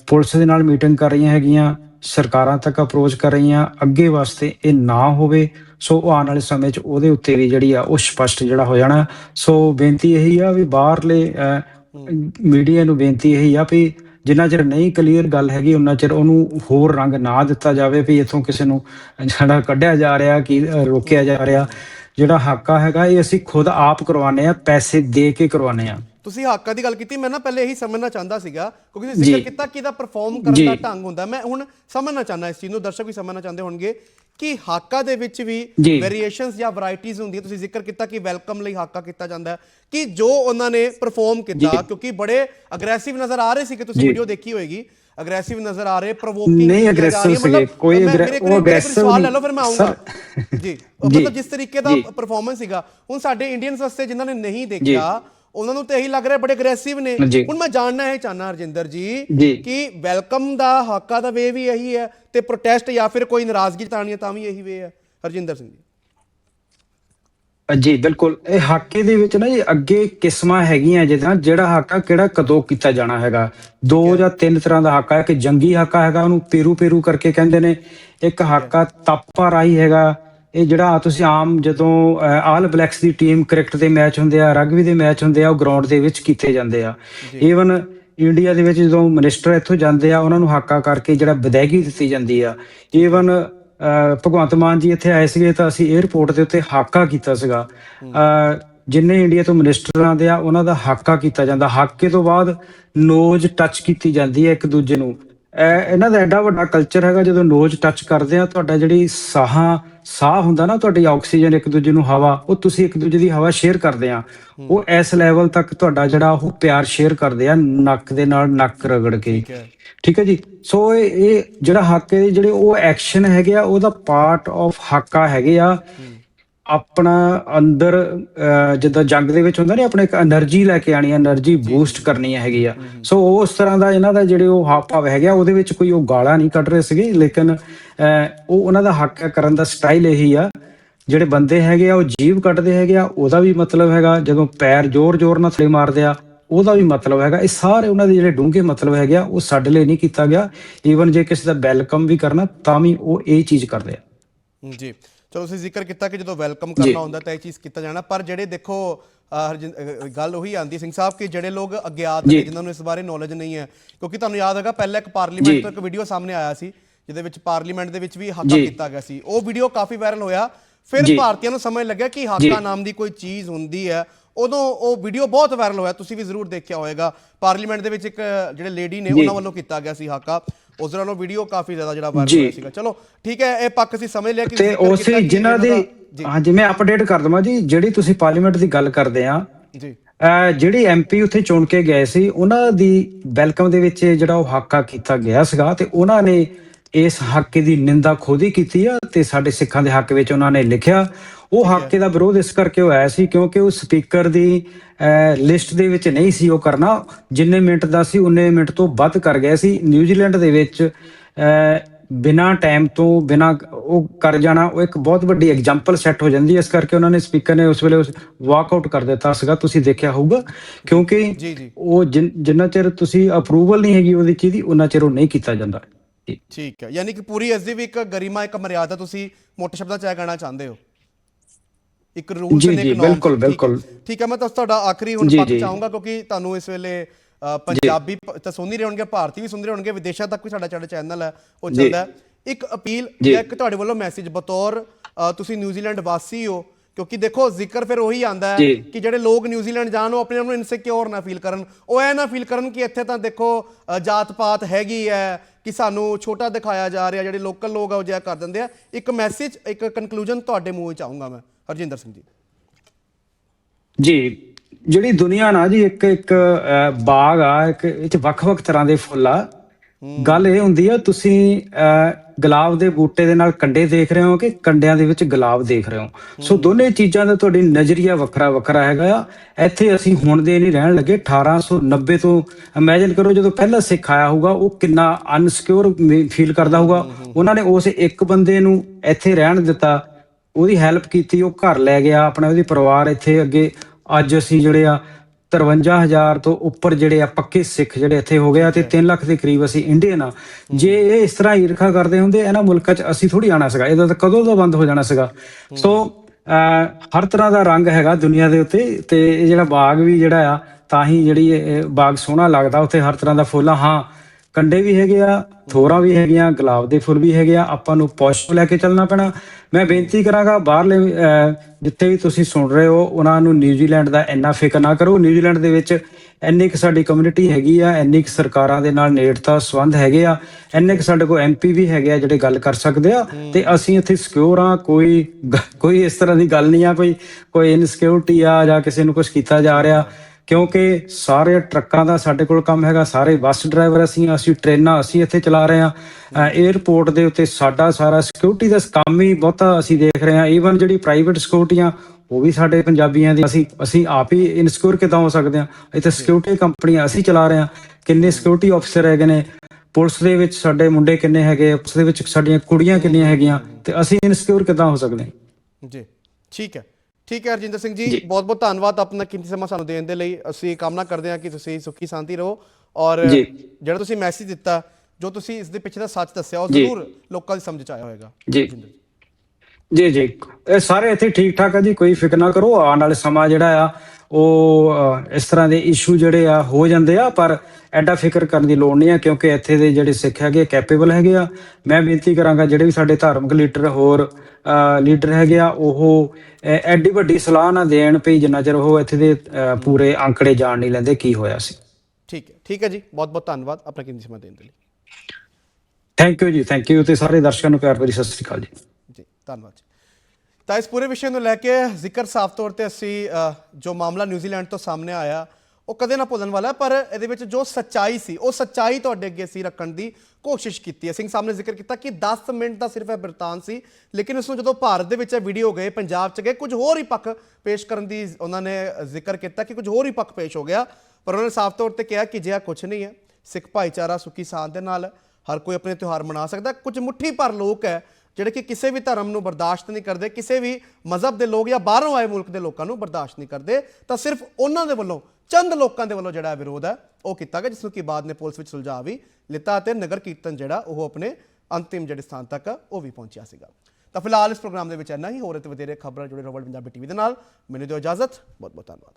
ਪੁਲਿਸ ਦੇ ਨਾਲ ਮੀਟਿੰਗ ਕਰ ਰਹੀਆਂ ਹੈਗੀਆਂ, ਸਰਕਾਰਾਂ ਤੱਕ ਅਪਰੋਚ ਕਰ ਰਹੀਆਂ, ਅੱਗੇ ਵਾਸਤੇ ਇਹ ਨਾ ਹੋਵੇ, ਸੋ ਉਹ ਆਉਣ ਵਾਲੇ ਸਮੇਂ 'ਚ ਉਹਦੇ ਉੱਤੇ ਵੀ ਜਿਹੜੀ ਆ, ਉਹ ਸਪਸ਼ਟ ਜਿਹੜਾ ਹੋ ਜਾਣਾ। ਸੋ ਬੇਨਤੀ ਇਹੀ ਆ ਵੀ ਬਾਹਰਲੇ ਮੀਡੀਆ ਨੂੰ ਬੇਨਤੀ ਇਹੀ ਆ ਵੀ ਜਿੰਨਾ ਚਿਰ ਨਹੀਂ ਕਲੀਅਰ ਗੱਲ ਹੈਗੀ ਉਹਨਾਂ ਚਿਰ ਉਹਨੂੰ ਹੋਰ ਰੰਗ ਨਾ ਦਿੱਤਾ ਜਾਵੇ ਵੀ ਇਥੋਂ ਕਿਸੇ ਨੂੰ ਜਿਹੜਾ ਕੱਢਿਆ ਜਾ ਰਿਹਾ, ਕਿ ਰੋਕਿਆ ਜਾ ਰਿਹਾ। ਜਿਹੜਾ ਹਾਕਾ ਹੈਗਾ ਇਹ ਅਸੀਂ ਖੁਦ ਆਪ ਕਰਵਾਉਂਦੇ ਆ ਪੈਸੇ ਦੇ ਕੇ ਕਰਵਾਉਂਦੇ ਆ ਤੁਸੀਂ ਹਾਕਾ ਦੀ ਗੱਲ ਕੀਤੀ ਮੈਂ ਨਾ ਪਹਿਲੇ ਇਹੀ ਸਮਝਣਾ ਚਾਹੁੰਦਾ ਸੀਗਾ ਕਿਉਂਕਿ ਤੁਸੀਂ। ਜ਼ਿਕਰ ਕੀਤਾ ਕਿ ਇਹਦਾ ਪਰਫਾਰਮ ਕਰਨ। ਦਾ ਢੰਗ ਹੁੰਦਾ ਮੈਂ ਹੁਣ ਸਮਝਣਾ ਚਾਹੁੰਦਾ ਇਸ ਚੀਜ਼ ਨੂੰ ਦਰਸ਼ਕ ਵੀ ਸਮਝਣਾ ਚਾਹੁੰਦੇ ਹੋਣਗੇ ਕਿ ਹਾਕਾ ਦੇ ਵਿੱਚ ਵੀ। ਵੇਰੀਏਸ਼ਨਸ ਜਾਂ ਵੈਰਾਈਟੀਆਂ ਹੁੰਦੀਆਂ ਤੁਸੀਂ ਜ਼ਿਕਰ ਕੀਤਾ ਕਿ ਵੈਲਕਮ ਲਈ ਹਾਕਾ ਕੀਤਾ ਜਾਂਦਾ ਕਿ ਜੋ ਉਹਨਾਂ ਨੇ ਪਰਫਾਰਮ ਕੀਤਾ ਕਿਉਂਕਿ ਬੜੇ ਅਗਰੈਸਿਵ ਨਜ਼ਰ ਆ ਰਹੇ ਸੀ ਕਿ ਤੁਸੀਂ। ਵੀਡੀਓ ਦੇਖੀ ਹੋਏਗੀ ਅਗਰੈਸਿਵ ਨਜ਼ਰ ਆ ਰਹੇ ਪ੍ਰੋਵੋਕਿੰਗ ਨਹੀਂ aggressive ਸੀਗੇ, ਕੋਈ ਉਹ aggressive ਸਵਾਲ ਲੈ। ਲਓ ਫਿਰ ਮੈਂ ਆਉਂਗਾ ਜੀ ਮਤਲਬ ਜਿਸ ਤਰੀਕੇ ਦਾ। ਪਰਫਾਰਮੈਂਸ ਸੀਗਾ ਹੁਣ ਸਾਡੇ ਇੰਡੀਅਨਸ ਵਾਸਤੇ ਜਿਨ੍ਹਾਂ ਨੇ ਨਹੀਂ ਦੇਖਿਆ ਉਹਨਾਂ ਨੂੰ ਤਾਂ ਇਹੀ ਲੱਗ ਰਿਹਾ ਬੜੇ ਅਗਰੈਸਿਵ ਨੇ। ਹੁਣ ਮੈਂ ਜਾਣਨਾ ਇਹ ਚਾਹਨਾ ਹਰਜਿੰਦਰ ਜੀ। ਕਿ ਵੈਲਕਮ ਦਾ ਹਾਕਾ ਦਾ ਵੇ ਵੀ ਇਹੀ ਹੈ ਤੇ ਪ੍ਰੋਟੈਸਟ ਜਾਂ ਫਿਰ ਕੋਈ ਨਾਰਾਜ਼ਗੀ ਹੈ ਤਾਂ ਵੀ ਇਹੀ ਵੇ ਹੈ ਹਰਜਿੰਦਰ ਸਿੰਘ ਜੀ ਜੀ ਬਿਲਕੁਲ। ਇਹ ਹਾਕੇ ਦੇ ਵਿੱਚ ਨਾ ਜੀ ਅੱਗੇ ਕਿਸਮਾਂ ਹੈਗੀਆਂ ਜਿੱਦਾਂ ਜਿਹੜਾ ਹਾਕਾ ਕਿਹੜਾ ਕਦੋਂ ਕੀਤਾ ਜਾਣਾ ਹੈਗਾ। ਦੋ ਜਾਂ ਤਿੰਨ ਤਰ੍ਹਾਂ ਦਾ ਹਾਕਾ ਹੈ ਕਿ ਜੰਗੀ ਹਾਕਾ ਹੈਗਾ ਉਹਨੂੰ ਪੇਰੂ ਪੇਰੂ ਕਰਕੇ ਕਹਿੰਦੇ ਨੇ। ਇੱਕ ਹਾਕਾ ਤਾਪਾ ਰਾਈ ਹੈਗਾ। ਇਹ ਜਿਹੜਾ ਤੁਸੀਂ ਆਮ ਜਦੋਂ ਆਲ ਬਲੈਕਸ ਦੀ ਟੀਮ ਕ੍ਰਿਕਟ ਦੇ ਮੈਚ ਹੁੰਦੇ ਆ ਰਗਬੀ ਦੇ ਮੈਚ ਹੁੰਦੇ ਆ ਉਹ ਗਰਾਊਂਡ ਦੇ ਵਿੱਚ ਕੀਤੇ ਜਾਂਦੇ ਆ। ਈਵਨ ਇੰਡੀਆ ਦੇ ਵਿੱਚ ਜਦੋਂ ਮਿਨਿਸਟਰ ਇੱਥੋਂ ਜਾਂਦੇ ਆ ਉਹਨਾਂ ਨੂੰ ਹਾਕਾ ਕਰਕੇ ਜਿਹੜਾ ਵਿਦਾਇਗੀ ਦਿੱਤੀ ਜਾਂਦੀ ਆ। ਈਵਨ ਭਗਵੰਤ ਮਾਨ ਜੀ ਇੱਥੇ ਆਏ ਸੀਗੇ ਤਾਂ ਅਸੀਂ 에ਅਰਪੋਰਟ ਦੇ ਉੱਤੇ ਹਾਕਾ ਕੀਤਾ ਸੀਗਾ। ਜਿੰਨੇ ਇੰਡੀਆ ਤੋਂ ਮਿਨਿਸਟਰ ਆਉਂਦੇ ਆ ਉਹਨਾਂ ਦਾ ਹਾਕਾ ਕੀਤਾ ਜਾਂਦਾ। ਹਾਕੇ ਤੋਂ ਬਾਅਦ ਨੋਜ਼ ਟੱਚ ਕੀਤੀ ਜਾਂਦੀ ਹੈ ਇੱਕ ਦੂਜੇ ਨੂੰ। ਇਹਨਾਂ ਦਾ ਐਡਾ ਵੱਡਾ ਕਲਚਰ ਹੈਗਾ ਜਦੋਂ ਨੋਜ਼ ਟੱਚ ਕਰਦੇ ਆ ਤੁਹਾਡਾ ਜਿਹੜੀ ਸਾਹਾਂ ਸਾਹ ਹੁੰਦਾ ਨਾ ਤੁਹਾਡੀ ਆਕਸੀਜਨ ਇੱਕ ਦੂਜੇ ਨੂੰ ਹਵਾ ਉਹ ਤੁਸੀਂ ਇੱਕ ਦੂਜੇ ਦੀ ਹਵਾ ਸ਼ੇਅਰ ਕਰਦੇ ਆ। ਉਹ ਇਸ ਲੈਵਲ ਤੱਕ ਤੁਹਾਡਾ ਜਿਹੜਾ ਉਹ ਪਿਆਰ ਸ਼ੇਅਰ ਕਰਦੇ ਆ ਨੱਕ ਦੇ ਨਾਲ ਨੱਕ ਰਗੜ ਕੇ। ਠੀਕ ਹੈ। ਹੈ ਜੀ? ਸੋ ਇਹ ਇਹ ਜਿਹੜਾ ਹਾਕੇ ਦੇ ਜਿਹੜੇ ਉਹ ਐਕਸ਼ਨ ਹੈਗੇ ਆ ਉਹਦਾ ਪਾਰਟ ਆਫ ਹਾਕਾ ਹੈਗੇ ਆ। ਆਪਣਾ ਅੰਦਰ ਜਿੱਦਾਂ ਜੰਗ ਦੇ ਵਿੱਚ ਹੁੰਦਾ ਨਹੀਂ ਆਪਣੇ ਇੱਕ એનર્ਜੀ ਲੈ ਕੇ ਆਣੀ ਹੈ એનર્ਜੀ ਬੂਸਟ ਕਰਨੀ ਹੈਗੀ ਆ। ਸੋ ਉਸ ਤਰ੍ਹਾਂ ਦਾ ਇਹਨਾਂ ਦਾ ਜਿਹੜੇ ਉਹ ਹਾਵ ਭਾਵ ਹੈਗਾ ਉਹਦੇ ਵਿੱਚ ਕੋਈ ਉਹ ਗਾਲਾਂ ਨਹੀਂ ਕੱਢ ਰਹੇ ਸੀਗੇ ਲੇਕਿਨ ਉਹ ਉਹਨਾਂ ਦਾ ਹੱਕ ਕਰਨ ਦਾ ਸਟਾਈਲ ਇਹੀ ਆ। ਜਿਹੜੇ ਬੰਦੇ ਹੈਗੇ ਆ ਉਹ ਜੀਵ ਕੱਢਦੇ ਹੈਗੇ ਆ ਉਹਦਾ ਵੀ ਮਤਲਬ ਹੈਗਾ ਜਦੋਂ ਪੈਰ ਜ਼ੋਰ-ਜ਼ੋਰ ਨਾਲ ਥਲੇ ਮਾਰਦੇ ਆ ਉਹਦਾ ਵੀ ਮਤਲਬ ਹੈਗਾ। ਇਹ ਸਾਰੇ ਉਹਨਾਂ ਦੇ ਜਿਹੜੇ ਡੂੰਘੇ ਮਤਲਬ ਹੈਗੇ ਆ ਉਹ ਸਾਡੇ ਲਈ ਨਹੀਂ ਕੀਤਾ ਗਿਆ। ਈਵਨ ਜੇ ਕਿਸੇ ਦਾ ਵੈਲਕਮ ਵੀ ਕਰਨਾ ਤਾਂ ਵੀ ਉਹ ਇਹ ਚੀਜ਼ ਕਰਦੇ ਆ। ਜੀ। ਚਲੋ ਤੁਸੀਂ ਜ਼ਿਕਰ ਕੀਤਾ ਕਿ ਜਦੋਂ ਵੈਲਕਮ ਕਰਨਾ ਹੁੰਦਾ ਤਾਂ ਇਹ ਚੀਜ਼ ਕੀਤਾ ਜਾਣਾ ਪਰ ਜਿਹੜੇ ਦੇਖੋ ਗੱਲ ਉਹੀ ਆਂਦੀ ਸਿੰਘ ਸਾਹਿਬ ਕਿ ਜਿਹੜੇ ਲੋਕ ਅਗਿਆਤ ਨੇ ਜਿਨ੍ਹਾਂ ਨੂੰ ਇਸ ਬਾਰੇ ਨੌਲੇਜ ਨਹੀਂ ਹੈ ਕਿਉਂਕਿ ਤੁਹਾਨੂੰ ਯਾਦ ਹੈਗਾ ਪਹਿਲਾਂ ਇੱਕ ਪਾਰਲੀਮੈਂਟ ਤੋਂ ਇੱਕ ਵੀਡੀਓ ਸਾਹਮਣੇ ਆਇਆ ਸੀ ਜਿਹਦੇ ਵਿੱਚ ਪਾਰਲੀਮੈਂਟ ਦੇ ਵਿੱਚ ਵੀ ਹਾਕਾ। ਕੀਤਾ ਗਿਆ ਸੀ। ਉਹ ਵੀਡੀਓ ਕਾਫੀ ਵਾਇਰਲ ਹੋਇਆ। ਫਿਰ। ਭਾਰਤੀਆਂ ਨੂੰ ਸਮਝ ਲੱਗਿਆ ਕਿ ਹਾਕਾ ਨਾਮ ਦੀ ਕੋਈ ਚੀਜ਼ ਹੁੰਦੀ ਹੈ ਉਦੋਂ ਉਹ ਵੀਡੀਓ ਬਹੁਤ ਵਾਇਰਲ ਹੋਇਆ ਤੁਸੀਂ ਵੀ ਜ਼ਰੂਰ ਦੇਖਿਆ ਹੋਵੇਗਾ। ਪਾਰਲੀਮੈਂਟ ਦੇ ਵਿੱਚ ਇੱਕ ਜਿਹੜੇ ਲੇਡੀ ਨੇ ਉਹਨਾਂ ਵੱਲੋਂ ਕੀਤਾ ਗਿਆ ਸੀ ਹਾਕਾ। ਉਸ ਦੌਰਾਨ ਉਹ ਵੀਡੀਓ ਕਾਫੀ ਜ਼ਿਆਦਾ ਜਿਹੜਾ ਵਾਇਰਲ। ਹੋਇਆ ਸੀਗਾ। ਚਲੋ ਠੀਕ ਹੈ ਇਹ ਪੱਕ ਅਸੀਂ ਸਮਝ ਲਿਆ ਕਿ ਤੇ ਉਸੇ ਜਿਨ੍ਹਾਂ ਦੀ ਹਾਂਜੀ ਮੈਂ ਅਪਡੇਟ ਕਰ ਦਵਾਂ ਜੀ ਜਿਹੜੀ ਤੁਸੀਂ ਪਾਰਲੀਮੈਂਟ ਦੀ ਗੱਲ ਕਰਦੇ ਆ। ਜੀ। ਜਿਹੜੀ ਐਮਪੀ ਉੱਥੇ ਚੁਣ ਕੇ ਗਏ ਸੀ ਉਹਨਾਂ ਦੀ ਵੈਲਕਮ ਦੇ ਵਿੱਚ ਜਿਹੜਾ ਉਹ ਹਾਕਾ ਕੀਤਾ ਗਿਆ ਸੀਗਾ ਤੇ ਉਹਨਾਂ ਨੇ ਇਸ ਹਾਕੇ ਦੀ ਨਿੰਦਾ ਖੁਦ ਕੀਤੀ ਆ ਤੇ ਸਾਡੇ ਸਿੱਖਾਂ ਦੇ ਹੱਕ ਵਿੱਚ ਉਹਨਾਂ ਨੇ ਲਿਖਿਆ। ਉਹ ਹਾਕੇ ਦਾ ਵਿਰੋਧ ਇਸ ਕਰਕੇ ਹੋਇਆ ਸੀ ਕਿਉਂਕਿ ਉਹ ਸਪੀਕਰ ਦੀ ਲਿਸਟ ਦੇ ਵਿੱਚ ਨਹੀਂ ਸੀ ਉਹ ਕਰਨਾ। ਜਿੰਨੇ ਮਿੰਟ ਦਾ ਸੀ ਉਨੇ ਮਿੰਟ ਤੋਂ ਵੱਧ ਕਰ ਗਿਆ ਸੀ। ਨਿਊਜ਼ੀਲੈਂਡ ਦੇ ਵਿੱਚ ਬਿਨਾਂ ਟਾਈਮ ਤੋਂ ਬਿਨਾਂ ਉਹ ਕਰ ਜਾਣਾ ਉਹ ਇੱਕ ਬਹੁਤ ਵੱਡੀ ਐਗਜ਼ਾਮਪਲ ਸੈੱਟ ਹੋ ਜਾਂਦੀ ਹੈ। ਇਸ ਕਰਕੇ ਉਹਨਾਂ ਨੇ ਸਪੀਕਰ ਨੇ ਉਸ ਵੇਲੇ ਉਸ ਵਾਕਆਊਟ ਕਰ ਦਿੱਤਾ ਸੀਗਾ। ਤੁਸੀਂ ਦੇਖਿਆ ਹੋਊਗਾ। ਕਿਉਂਕਿ ਉਹ ਜਿਨ- ਚਿਰ ਤੁਸੀਂ ਅਪਰੂਵਲ ਨਹੀਂ ਹੈਗੀ ਉਹਦੀ ਚੀਜ਼ ਦੀ ਉਹਨਾਂ ਚਿਰ ਉਹ ਨਹੀਂ ਕੀਤਾ ਜਾਂਦਾ। ਠੀਕ ਹੈ। ਯਾਨੀ ਕਿ ਪੂਰੀ ਦੀ ਵੀ ਇੱਕ ਗਰਿਮਾ ਇੱਕ ਮਰਿਆਦਾ ਤੁਸੀਂ ਮੋਟੇ ਸ਼ਬਦਾਂ ਚ ਕਹਿਣਾ ਚਾਹੁੰਦੇ ਹੋ। ਇੱਕ ਰੂਲ ਜੀ, ਜੀ, ਬਿਲਕੁਲ। ਬਿਲਕੁਲ। ਠੀਕ ਹੈ ਮੈਂ ਤਾਂ ਤੁਹਾਡਾ ਆਖਰੀ ਹੁਣ ਪੱਕ। ਚਾਹੂੰਗਾ ਕਿਉਂਕਿ ਤੁਹਾਨੂੰ ਇਸ ਵੇਲੇ ਪੰਜਾਬੀ ਤਾਂ ਸੁਣ ਹੀ ਰਹੇ ਹੋਣਗੇ ਭਾਰਤੀ ਵੀ ਸੁਣ ਰਹੇ ਹੋਣਗੇ ਵਿਦੇਸ਼ਾਂ ਤੱਕ ਵੀ ਸਾਡਾ ਜਿਹੜਾ ਚੈਨਲ ਹੈ ਉਹ। ਚੱਲਦਾ ਇੱਕ ਅਪੀਲ ਜੀ। ਇੱਕ ਤੁਹਾਡੇ ਵੱਲੋਂ ਮੈਸੇਜ ਬਤੌਰ ਤੁਸੀਂ ਨਿਊਜ਼ੀਲੈਂਡ ਵਾਸੀ ਹੋ ਕਿਉਂਕਿ ਦੇਖੋ ਜ਼ਿਕਰ ਫਿਰ ਉਹੀ ਆਂਦਾ ਹੈ। ਕਿ ਜਿਹੜੇ ਲੋਕ ਨਿਊਜ਼ੀਲੈਂਡ ਜਾਣ ਉਹ ਆਪਣੇ ਆਪ ਨੂੰ ਇਨਸਿਕਿਉਰ ਨਾ ਫੀਲ ਕਰਨ ਉਹ ਇਹ ਨਾ ਫੀਲ ਕਰਨ ਕਿ ਇੱਥੇ ਤਾਂ ਦੇਖੋ ਜਾਤ ਪਾਤ ਹੈਗੀ ਹੈ ਕਿ ਸਾਨੂੰ ਛੋਟਾ ਦਿਖਾਇਆ ਜਾ ਰਿਹਾ ਜਿਹੜੇ ਲੋਕਲ ਲੋਕ ਆ ਉਹ ਜਿਹਾ ਕਰ ਦਿੰਦੇ ਆ ਇੱਕ ਮੈਸੇਜ ਇੱਕ ਕਨਕਲੂਜਨ ਤੁਹਾਡੇ ਮੂੰਹ ਵਿੱਚ ਆਉਂਗਾ ਮੈਂ ਹਰਜਿੰਦਰ ਸਿੰਘ ਜੀ। ਜੀ ਜਿਹੜੀ ਦੁਨੀਆ ਨਾ ਜੀ ਇੱਕ ਇੱਕ ਬਾਗ ਆ ਇੱਕ ਇਹ ਚ ਵੱਖ-ਵੱਖ ਤਰ੍ਹਾਂ ਦੇ ਫੁੱਲ ਆ। ਗੱਲ ਇਹ ਹੁੰਦੀ ਆ ਤੁਸੀਂ ਗੁਲਾਬ ਦੇ ਬੂਟੇ ਦੇ ਨਾਲ ਕੰਡੇ ਦੇਖ ਰਹੇ ਹੋ ਕਿ ਕੰਡਿਆਂ ਦੇ ਵਿੱਚ ਗੁਲਾਬ ਦੇਖ ਰਹੇ ਹੋ? ਸੋ ਦੋਨੇ ਚੀਜ਼ਾਂ ਦਾ ਤੁਹਾਡੀ ਨਜ਼ਰੀਆ ਵੱਖਰਾ ਵੱਖਰਾ ਹੈਗਾ ਆ। ਇੱਥੇ ਅਸੀਂ ਹੁਣ ਦੇ ਨਹੀਂ ਰਹਿਣ ਲੱਗੇ। 1890 ਤੋਂ ਇਮੇਜਿਨ ਕਰੋ ਜਦੋਂ ਪਹਿਲਾ ਸਿੱਖ ਆਇਆ ਹੋਊਗਾ ਉਹ ਕਿੰਨਾ ਅਨਸਿਕਿਉਰ ਫੀਲ ਕਰਦਾ ਹੋਊਗਾ। ਉਹਨਾਂ ਨੇ ਉਸ ਇੱਕ ਬੰਦੇ ਨੂੰ ਇੱਥੇ ਰਹਿਣ ਦਿੱਤਾ। ਉਹਦੀ ਹੈਲਪ ਕੀਤੀ ਉਹ ਘਰ ਲੈ ਗਿਆ ਆਪਣਾ ਉਹਦੀ ਪਰਿਵਾਰ ਇੱਥੇ ਅੱਗੇ ਅੱਜ ਅਸੀਂ ਜਿਹੜੇ ਆ 53000 ਤੋਂ ਉੱਪਰ ਜਿਹੜੇ ਆ ਪੱਕੇ ਸਿੱਖ ਜਿਹੜੇ ਇੱਥੇ ਹੋ ਗਏ ਆ ਤੇ 3 ਲੱਖ ਦੇ ਕਰੀਬ ਅਸੀਂ ਇੰਡੀਅਨ ਆ। ਜੇ ਇਹ ਇਸ ਤਰ੍ਹਾਂ ਈਰਖਾ ਕਰਦੇ ਹੁੰਦੇ ਇਹਨਾਂ ਮੁਲਕਾਂ 'ਚ ਅਸੀਂ ਥੋੜੀ ਆਣਾ ਸੀਗਾ ਇਹਦਾ ਤਾਂ ਕਦੋਂ ਦਾ ਬੰਦ ਹੋ ਜਾਣਾ ਸੀਗਾ। ਸੋ ਹਰ ਤਰ੍ਹਾਂ ਦਾ ਰੰਗ ਹੈਗਾ ਦੁਨੀਆ ਦੇ ਉੱਤੇ ਤੇ ਇਹ ਜਿਹੜਾ ਬਾਗ ਵੀ ਜਿਹੜਾ ਆ ਤਾਂ ਹੀ ਜਿਹੜੀ ਬਾਗ ਸੋਹਣਾ ਲੱਗਦਾ ਉੱਥੇ ਹਰ ਤਰ੍ਹਾਂ ਦਾ ਫੁੱਲ ਹਾਂ ਕੰਡੇ ਵੀ ਹੈਗੇ ਆ ਥੋਰਾਂ ਵੀ ਹੈਗੀਆਂ ਗੁਲਾਬ ਦੇ ਫੁੱਲ ਵੀ ਹੈਗੇ ਆ ਆਪਾਂ ਨੂੰ ਪੋਜ਼ਿਟਿਵ ਲੈ ਕੇ ਚੱਲਣਾ ਪੈਣਾ। ਮੈਂ ਬੇਨਤੀ ਕਰਾਂਗਾ ਬਾਹਰਲੇ ਜਿੱਥੇ ਵੀ ਤੁਸੀਂ ਸੁਣ ਰਹੇ ਹੋ ਉਹਨਾਂ ਨੂੰ ਨਿਊਜ਼ੀਲੈਂਡ ਦਾ ਇੰਨਾ ਫਿਕਰ ਨਾ ਕਰੋ। ਨਿਊਜ਼ੀਲੈਂਡ ਦੇ ਵਿੱਚ ਇੰਨੀ ਕੁ ਸਾਡੀ ਕਮਿਊਨਿਟੀ ਹੈਗੀ ਆ ਇੰਨੀ ਕੁ ਸਰਕਾਰਾਂ ਦੇ ਨਾਲ ਨੇੜਤਾ ਸੰਬੰਧ ਹੈਗੇ ਆ ਇੰਨੇ ਕੁ ਸਾਡੇ ਕੋਲ ਐਮਪੀ ਵੀ ਹੈਗੇ ਆ ਜਿਹੜੇ ਗੱਲ ਕਰ ਸਕਦੇ ਆ। ਤੇ ਅਸੀਂ ਇੱਥੇ ਸਿਕਿਉਰ ਆ ਕੋਈ ਕੋਈ ਇਸ ਤਰ੍ਹਾਂ ਦੀ ਗੱਲ ਨਹੀਂ ਆ ਕੋਈ ਕੋਈ ਇਨਸਿਕਿਉਰਿਟੀ ਆ ਜਾਂ ਕਿਸੇ ਨੂੰ ਕੁਝ ਕੀਤਾ ਜਾ ਰਿਹਾ। ਕਿਉਂਕਿ ਸਾਰੇ ਟਰੱਕਾਂ ਦਾ ਸਾਡੇ ਕੋਲ ਕੰਮ ਹੈਗਾ, ਸਾਰੇ ਬੱਸ ਡਰਾਈਵਰ ਅਸੀਂ ਅਸੀਂ ਟ੍ਰੇਨਾਂ ਅਸੀਂ ਇੱਥੇ ਚਲਾ ਰਹੇ ਹਾਂ। 에ਅਰਪੋਰਟ ਦੇ ਉੱਤੇ ਸਾਡਾ ਸਾਰਾ ਸਿਕਿਉਰਿਟੀ ਦਾ ਕੰਮ ਹੀ ਬਹੁਤਾ ਅਸੀਂ ਦੇਖ ਰਹੇ ਹਾਂ। ਈਵਨ ਜਿਹੜੀ ਪ੍ਰਾਈਵੇਟ ਸਿਕਿਉਰਿਟੀਆਂ ਉਹ ਵੀ ਸਾਡੇ ਪੰਜਾਬੀਆਂ ਦੀ। ਅਸੀਂ ਅਸੀਂ ਆਪ ਹੀ ਇਨਸਿਕਿਉਰ ਕਿਦਾਂ ਹੋ ਸਕਦੇ ਹਾਂ? ਇੱਥੇ ਸਿਕਿਉਰਿਟੀ ਕੰਪਨੀਆਂ ਅਸੀਂ ਚਲਾ ਰਹੇ ਹਾਂ। ਕਿੰਨੇ ਸਿਕਿਉਰਿਟੀ ਅਫਸਰ ਹੈਗੇ ਨੇ? ਪੁਲਿਸ ਦੇ ਵਿੱਚ ਸਾਡੇ ਮੁੰਡੇ ਕਿੰਨੇ ਹੈਗੇ? ਪੁਲਿਸ ਦੇ ਵਿੱਚ ਸਾਡੀਆਂ ਕੁੜੀਆਂ ਕਿੰਨੀਆਂ ਹੈਗੀਆਂ? ਤੇ ਅਸੀਂ ਇਨਸਿਕਿਉਰ ਕਿਦਾਂ ਹੋ ਸਕਦੇ ਹਾਂ? ਜੀ, ਠੀਕ ਹੈ। ਠੀਕ ਹੈ ਹਰਜਿੰਦਰ ਸਿੰਘ ਜੀ ਬਹੁਤ ਬਹੁਤ ਧੰਨਵਾਦ ਆਪਣਾ ਕੀਮਤੀ ਸਮਾਂ ਸਾਨੂੰ ਦੇਣ ਦੇ ਲਈ। ਅਸੀਂ ਕਾਮਨਾ ਕਰਦੇ ਹਾਂ ਕਿ ਤੁਸੀਂ ਸੁਖੀ ਸ਼ਾਂਤੀ ਰਹੋ ਔਰ। ਜਿਹੜਾ ਤੁਸੀਂ ਮੈਸੇਜ ਦਿੱਤਾ ਜੋ ਤੁਸੀਂ ਇਸ ਦੇ ਪਿੱਛੇ ਦਾ ਸੱਚ ਦੱਸਿਆ ਉਹ। ਜ਼ਰੂਰ ਲੋਕਾਂ ਦੀ ਸਮਝ ਚ ਆਇਆ ਹੋਵੇਗਾ ਜੀ। ਜੀ। ਜੀ ਇਹ ਸਾਰੇ ਇੱਥੇ ਠੀਕ ਠਾਕ ਆ ਜੀ ਕੋਈ ਫਿਕਰ ਨਾ ਕਰੋ ਆਉਣ ਵਾਲੇ ਸਮਾਂ ਜਿਹੜਾ ਆ ਉਹ ਇਸ ਤਰ੍ਹਾਂ ਦੇ ਇਸ਼ੂ ਜਿਹੜੇ ਆ ਹੋ ਜਾਂਦੇ ਆ ਪਰ ਐਡਾ ਫਿਕਰ ਕਰਨ ਦੀ ਲੋੜ ਨਹੀਂ ਆ ਕਿਉਂਕਿ ਇੱਥੇ ਦੇ ਜਿਹੜੇ ਸਿੱਖ ਹੈਗੇ ਕੈਪੇਬਲ ਹੈਗੇ ਆ। ਮੈਂ ਬੇਨਤੀ ਕਰਾਂਗਾ ਜਿਹੜੇ ਵੀ ਸਾਡੇ ਧਾਰਮਿਕ ਲੀਡਰ ਹੋਰ ਲੀਡਰ ਹੈਗੇ ਆ ਉਹ ਐਡੀ ਵੱਡੀ ਸਲਾਹ ਨਾ ਦੇਣ ਪਈ ਜਿੰਨਾ ਚਿਰ ਉਹ ਇੱਥੇ ਦੇ ਪੂਰੇ ਅੰਕੜੇ ਜਾਣ ਨਹੀਂ ਲੈਂਦੇ ਕੀ ਹੋਇਆ ਸੀ। ਠੀਕ ਹੈ ਠੀਕ ਹੈ ਜੀ। ਬਹੁਤ ਬਹੁਤ ਧੰਨਵਾਦ ਆਪਣਾ ਕੀਮਤੀ ਸਮਾਂ ਦੇਣ ਦੇ ਲਈ। ਥੈਂਕ ਯੂ ਜੀ ਥੈਂਕ ਯੂ ਤੇ ਸਾਰੇ ਦਰਸ਼ਕਾਂ ਨੂੰ ਪਿਆਰ ਭਰੀ ਸਤਿ ਸ੍ਰੀ ਅਕਾਲ ਜੀ। ਜੀ ਧੰਨਵਾਦ ਜੀ। ਤਾਂ ਇਸ ਪੂਰੇ ਵਿਸ਼ੇ ਨੂੰ ਲੈ ਕੇ ਜ਼ਿਕਰ ਸਾਫ਼ ਤੌਰ ਤੇ ਅਸੀਂ ਜੋ ਮਾਮਲਾ ਨਿਊਜ਼ੀਲੈਂਡ ਤੋਂ ਸਾਹਮਣੇ ਆਇਆ, ਉਹ ਕਦੇ ਨਾ ਭੁੱਲਣ ਵਾਲਾ, ਪਰ ਇਹਦੇ ਵਿੱਚ ਜੋ ਸੱਚਾਈ ਸੀ, ਉਹ ਸੱਚਾਈ ਤੁਹਾਡੇ ਅੱਗੇ ਅਸੀਂ ਰੱਖਣ ਦੀ ਕੋਸ਼ਿਸ਼ ਕੀਤੀ ਹੈ। ਸਿੰਘ ਸਾਹਿਬ ਨੇ ਜ਼ਿਕਰ ਕੀਤਾ ਕਿ 10 ਮਿੰਟ ਦਾ ਸਿਰਫ ਇਹ ਬਿਰਤਾਨ ਸੀ, ਲੇਕਿਨ ਉਸ ਨੂੰ ਜਦੋਂ ਭਾਰਤ ਦੇ ਵਿੱਚ ਇਹ ਵੀਡੀਓ ਗਏ, ਪੰਜਾਬ ਚ ਗਏ, ਕੁਝ ਹੋਰ ਹੀ ਪੱਖ ਪੇਸ਼ ਕਰਨ ਦੀ ਉਹਨਾਂ ਨੇ ਜ਼ਿਕਰ ਕੀਤਾ ਕਿ ਕੁਝ ਹੋਰ ਹੀ ਪੱਖ ਪੇਸ਼ ਹੋ ਗਿਆ। ਪਰ ਉਹਨਾਂ ਨੇ ਸਾਫ਼ ਤੌਰ ਤੇ ਕਿਹਾ ਕਿ ਜਿਹਾ ਕੁਝ ਨਹੀਂ ਹੈ, ਸਿੱਖ ਭਾਈਚਾਰਾ ਸੁੱਕੀ ਸਾਥ ਦੇ ਨਾਲ ਹਰ ਕੋਈ ਆਪਣੇ ਤਿਉਹਾਰ ਮਨਾ ਸਕਦਾ। ਕੁਝ ਮੁੱਠੀ ਭਰ ਲੋਕ ਹੈ ਜਿਹੜੇ ਕਿ ਕਿਸੇ ਵੀ ਧਰਮ ਨੂੰ ਬਰਦਾਸ਼ਤ ਨਹੀਂ ਕਰਦੇ, ਕਿਸੇ ਵੀ ਮਜ਼ਹਬ ਦੇ ਲੋਕ ਜਾਂ ਬਾਹਰੋਂ ਆਏ ਮੁਲਕ ਦੇ ਲੋਕਾਂ ਨੂੰ ਬਰਦਾਸ਼ਤ ਨਹੀਂ ਕਰਦੇ, ਤਾਂ ਸਿਰਫ ਉਹਨਾਂ ਦੇ ਵੱਲੋਂ, ਚੰਦ ਲੋਕਾਂ ਦੇ ਵੱਲੋਂ ਜਿਹੜਾ ਵਿਰੋਧ ਹੈ, ਉਹ ਕੀਤਾ ਗਿਆ, ਜਿਸ ਨੂੰ ਕਿ ਬਾਅਦ ਨੇ ਪੁਲਿਸ ਵਿੱਚ ਸੁਲਝਾ ਵੀ ਲਿੱਤਾ ਅਤੇ ਨਗਰ ਕੀਰਤਨ ਜਿਹੜਾ, ਉਹ ਆਪਣੇ ਅੰਤਿਮ ਜਿਹੜੇ ਸਥਾਨ ਤੱਕ ਉਹ ਵੀ ਪਹੁੰਚਿਆ ਸੀਗਾ। ਤਾਂ ਫਿਲਹਾਲ ਇਸ ਪ੍ਰੋਗਰਾਮ ਦੇ ਵਿੱਚ ਇੰਨਾ ਹੀ, ਹੋਰ ਅਤੇ ਵਧੇਰੇ ਖਬਰਾਂ ਜੁੜੇ ਰਹੋ ਵਰਲਡ ਪੰਜਾਬੀ ਟੀਵੀ ਦੇ ਨਾਲ। ਮੈਨੂੰ ਦਿਓ ਇਜਾਜ਼ਤ ਬਹੁਤ ਬਹੁਤ ਧੰਨਵਾਦ।